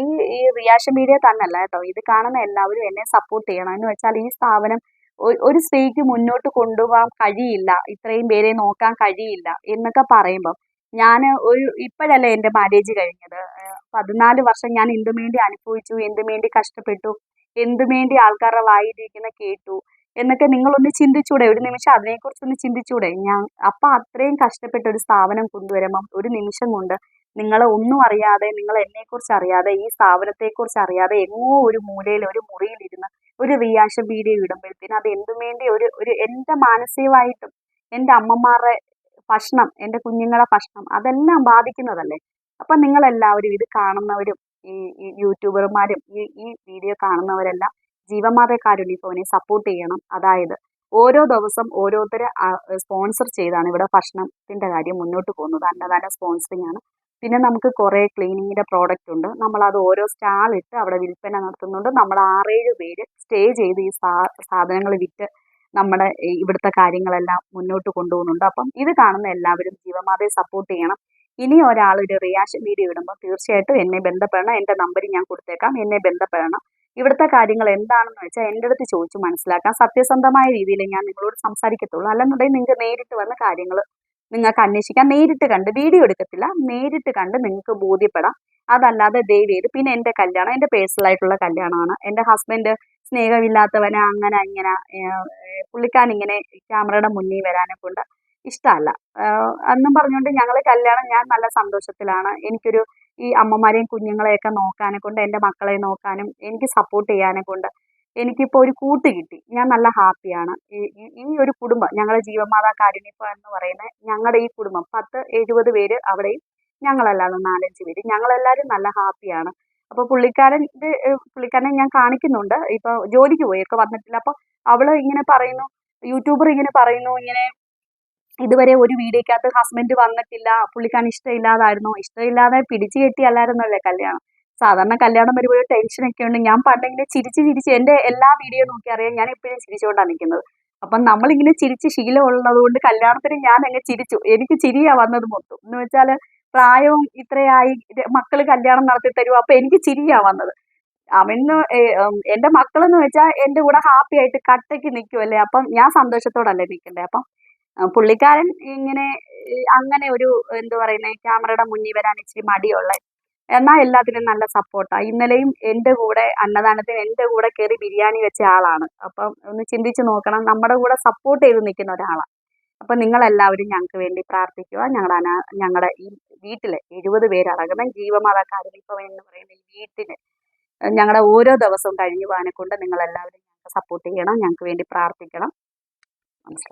റിയാക്ഷൻ മീഡിയ തന്നെയല്ല കേട്ടോ. ഇത് കാണുന്ന എല്ലാവരും എന്നെ സപ്പോർട്ട് ചെയ്യണം. എന്ന് വെച്ചാൽ ഈ സ്ഥാപനം ഒരു സ്ത്രീക്ക് മുന്നോട്ട് കൊണ്ടുപോകാൻ കഴിയില്ല ഇത്രയും പേരെ നോക്കാൻ കഴിയില്ല എന്നൊക്കെ പറയുമ്പോൾ ഞാൻ ഒരു ഇപ്പോഴല്ല എന്റെ മാരേജ് കഴിഞ്ഞത്. പതിനാല് വർഷം ഞാൻ എന്തും വേണ്ടി അനുഭവിച്ചു എന്തും വേണ്ടി കഷ്ടപ്പെട്ടു എന്തും വേണ്ടി ആൾക്കാരുടെ വായിരിക്കുന്ന കേട്ടു എന്നൊക്കെ നിങ്ങളൊന്ന് ചിന്തിച്ചൂടെ? ഒരു നിമിഷം അതിനെക്കുറിച്ചൊന്ന് ചിന്തിച്ചൂടെ? ഞാൻ അപ്പം അത്രയും കഷ്ടപ്പെട്ട ഒരു സ്ഥാപനം കൊണ്ടുവരുമ്പം ഒരു നിമിഷം കൊണ്ട് നിങ്ങളെ ഒന്നും അറിയാതെ നിങ്ങൾ എന്നെക്കുറിച്ച് അറിയാതെ ഈ സ്ഥാപനത്തെക്കുറിച്ച് അറിയാതെ എങ്ങോ ഒരു മൂലയിൽ ഒരു മുറിയിലിരുന്ന് ഒരു റിയാക്ഷൻ വീഡിയോ ഇടുമ്പോഴത്തേനും അത് എന്തും വേണ്ടി ഒരു ഒരു എന്റെ മാനസികമായിട്ടും എന്റെ അമ്മമാരുടെ ഭക്ഷണം എന്റെ കുഞ്ഞുങ്ങളെ ഭക്ഷണം അതെല്ലാം ബാധിക്കുന്നതല്ലേ? അപ്പം നിങ്ങളെല്ലാവരും ഇത് കാണുന്നവരും ഈ യൂട്യൂബർമാരും ഈ ഈ വീഡിയോ കാണുന്നവരെല്ലാം ജീവമാത കാരുണ്യഭവനെ സപ്പോർട്ട് ചെയ്യണം. അതായത് ഓരോ ദിവസം ഓരോരുത്തരെ സ്പോൺസർ ചെയ്താണ് ഇവിടെ ഭക്ഷണത്തിന്റെ കാര്യം മുന്നോട്ട് പോകുന്നത്. അന്നദാന സ്പോൺസറിങ് ആണ് പിന്നെ നമുക്ക് കുറേ ക്ലീനിങ്ങിന്റെ പ്രോഡക്റ്റ് ഉണ്ട്. നമ്മളത് ഓരോ സ്റ്റാൾ ഇട്ട് അവിടെ വിൽപ്പന നടത്തുന്നുണ്ട്. നമ്മൾ ആറേഴ് പേര് സ്റ്റേ ചെയ്ത് ഈ സാധനങ്ങൾ വിറ്റ് നമ്മുടെ ഇവിടുത്തെ കാര്യങ്ങളെല്ലാം മുന്നോട്ട് കൊണ്ടുപോകുന്നുണ്ട്. അപ്പം ഇത് കാണുന്ന എല്ലാവരും ജീവമാതയെ സപ്പോർട്ട് ചെയ്യണം. ഇനി ഒരാൾ ഒരു റിയാക്ഷൻ വീഡിയോ ഇടുമ്പോൾ തീർച്ചയായിട്ടും എന്നെ ബന്ധപ്പെടണം. എന്റെ നമ്പർ ഞാൻ കൊടുത്തേക്കാം. എന്നെ ബന്ധപ്പെടണം. ഇവിടുത്തെ കാര്യങ്ങൾ എന്താണെന്ന് വെച്ചാൽ എന്റെ അടുത്ത് ചോദിച്ച് മനസ്സിലാക്കാം. സത്യസന്ധമായ രീതിയിൽ ഞാൻ നിങ്ങളോട് സംസാരിക്കത്തുള്ളൂ. അല്ലെന്നുണ്ടെങ്കിൽ നിങ്ങൾക്ക് നേരിട്ട് വന്ന കാര്യങ്ങൾ നിങ്ങൾക്ക് അന്വേഷിക്കാം. നേരിട്ട് കണ്ട് വീഡിയോ എടുക്കത്തില്ല. നേരിട്ട് കണ്ട് നിങ്ങൾക്ക് ബോധ്യപ്പെടാം. അതല്ലാതെ ദയവ് ചെയ്ത് പിന്നെ എന്റെ കല്യാണം എന്റെ പേഴ്സണൽ ആയിട്ടുള്ള കല്യാണമാണ്. എന്റെ ഹസ്ബൻഡ് സ്നേഹമില്ലാത്തവന് അങ്ങനെ ഇങ്ങനെ ഏഹ്, ഇങ്ങനെ ക്യാമറയുടെ മുന്നിൽ വരാനെ കൊണ്ട് ഇഷ്ടമല്ല. എന്നും പറഞ്ഞുകൊണ്ട് ഞങ്ങൾ കല്യാണം ഞാൻ നല്ല സന്തോഷത്തിലാണ്. എനിക്കൊരു ഈ അമ്മമാരെയും കുഞ്ഞുങ്ങളെയൊക്കെ നോക്കാനെ കൊണ്ട് എന്റെ മക്കളെ നോക്കാനും എനിക്ക് സപ്പോർട്ട് ചെയ്യാനെ കൊണ്ട് എനിക്കിപ്പോൾ ഒരു കൂട്ട് കിട്ടി. ഞാൻ നല്ല ഹാപ്പിയാണ്. ഈ ഈ- ഒരു കുടുംബം ഞങ്ങളുടെ ജീവമാതാ കാരുണ്യപ്പ എന്ന് പറയുന്ന ഞങ്ങളുടെ ഈ കുടുംബം പത്ത് എഴുപത് പേര് അവിടെയും ഞങ്ങളല്ലാതെ നാലഞ്ച് പേര് ഞങ്ങളെല്ലാവരും നല്ല ഹാപ്പിയാണ്. അപ്പോൾ പുള്ളിക്കാരന്റെ പുള്ളിക്കാരനെ ഞാൻ കാണിക്കുന്നുണ്ട്. ഇപ്പോൾ ജോലിക്ക് ഒക്കെ വന്നിട്ടില്ല. അപ്പോൾ അവൾ ഇങ്ങനെ പറയുന്നു യൂട്യൂബർ ഇങ്ങനെ പറയുന്നു ഇങ്ങനെ ഇതുവരെ ഒരു വീഡിയോക്കകത്ത് ഹസ്ബൻഡ് വന്നിട്ടില്ല പുള്ളിക്കാരൻ ഇഷ്ടമില്ലാതായിരുന്നു. ഇഷ്ടമില്ലാതെ പിടിച്ചു കെട്ടിയല്ലായിരുന്നല്ലേ കല്യാണം? സാധാരണ കല്യാണം വരുമ്പോൾ ടെൻഷനൊക്കെ ഉണ്ട്. ഞാൻ പണ്ടിങ്ങനെ ചിരിച്ച് ചിരിച്ച് എന്റെ എല്ലാ വീഡിയോ നോക്കി അറിയാം ഞാൻ എപ്പോഴും ചിരിച്ചുകൊണ്ടാണ് നിൽക്കുന്നത് അപ്പം നമ്മളിങ്ങനെ ചിരിച്ച് ശീലമുള്ളത് കൊണ്ട് കല്യാണത്തിന് ഞാൻ അങ്ങ് ചിരിച്ചു. എനിക്ക് ചിരിയാ വന്നത് മൊത്തം. എന്ന് വെച്ചാൽ പ്രായവും ഇത്രയായി. മക്കൾ കല്യാണം നടത്തി തരും അപ്പം എനിക്ക് ചിരിയാ വന്നത്. അവന് എന്റെ മക്കളെന്ന് വെച്ചാൽ എന്റെ കൂടെ ഹാപ്പി ആയിട്ട് കട്ടയ്ക്ക് നിൽക്കുമല്ലേ അപ്പം ഞാൻ സന്തോഷത്തോടല്ലേ നിൽക്കണ്ടേ അപ്പം പുള്ളിക്കാരൻ ഇങ്ങനെ അങ്ങനെ ഒരു എന്താ പറയുന്നത് ക്യാമറയുടെ മുന്നിൽ വരാൻ ഇച്ചിരി മടിയുള്ള എന്നാൽ എല്ലാത്തിനും നല്ല സപ്പോർട്ടാ ഇന്നലെയും എന്റെ കൂടെ അന്നദാനത്തിന് എന്റെ കൂടെ കയറി ബിരിയാണി വെച്ച ആളാണ്. അപ്പം ഒന്ന് ചിന്തിച്ച് നോക്കണം. നമ്മുടെ കൂടെ സപ്പോർട്ട് ചെയ്ത് നിൽക്കുന്ന ഒരാളാണ് അപ്പം നിങ്ങളെല്ലാവരും ഞങ്ങൾക്ക് വേണ്ടി പ്രാർത്ഥിക്കുക. ഞങ്ങളുടെ അനാ ഞങ്ങളുടെ ഈ വീട്ടിൽ എഴുപത് പേരടങ്ങുന്ന ജീവമാതാ കാരുണ്യഭവൻ എന്ന് പറയുന്ന ഈ വീട്ടിൽ ഞങ്ങളുടെ ഓരോ ദിവസവും കഴിഞ്ഞു പോകാനെ കൊണ്ട് നിങ്ങളെല്ലാവരും ഞങ്ങൾക്ക് സപ്പോർട്ട് ചെയ്യണം. ഞങ്ങൾക്ക് വേണ്ടി പ്രാർത്ഥിക്കണം. നമസ്കാരം.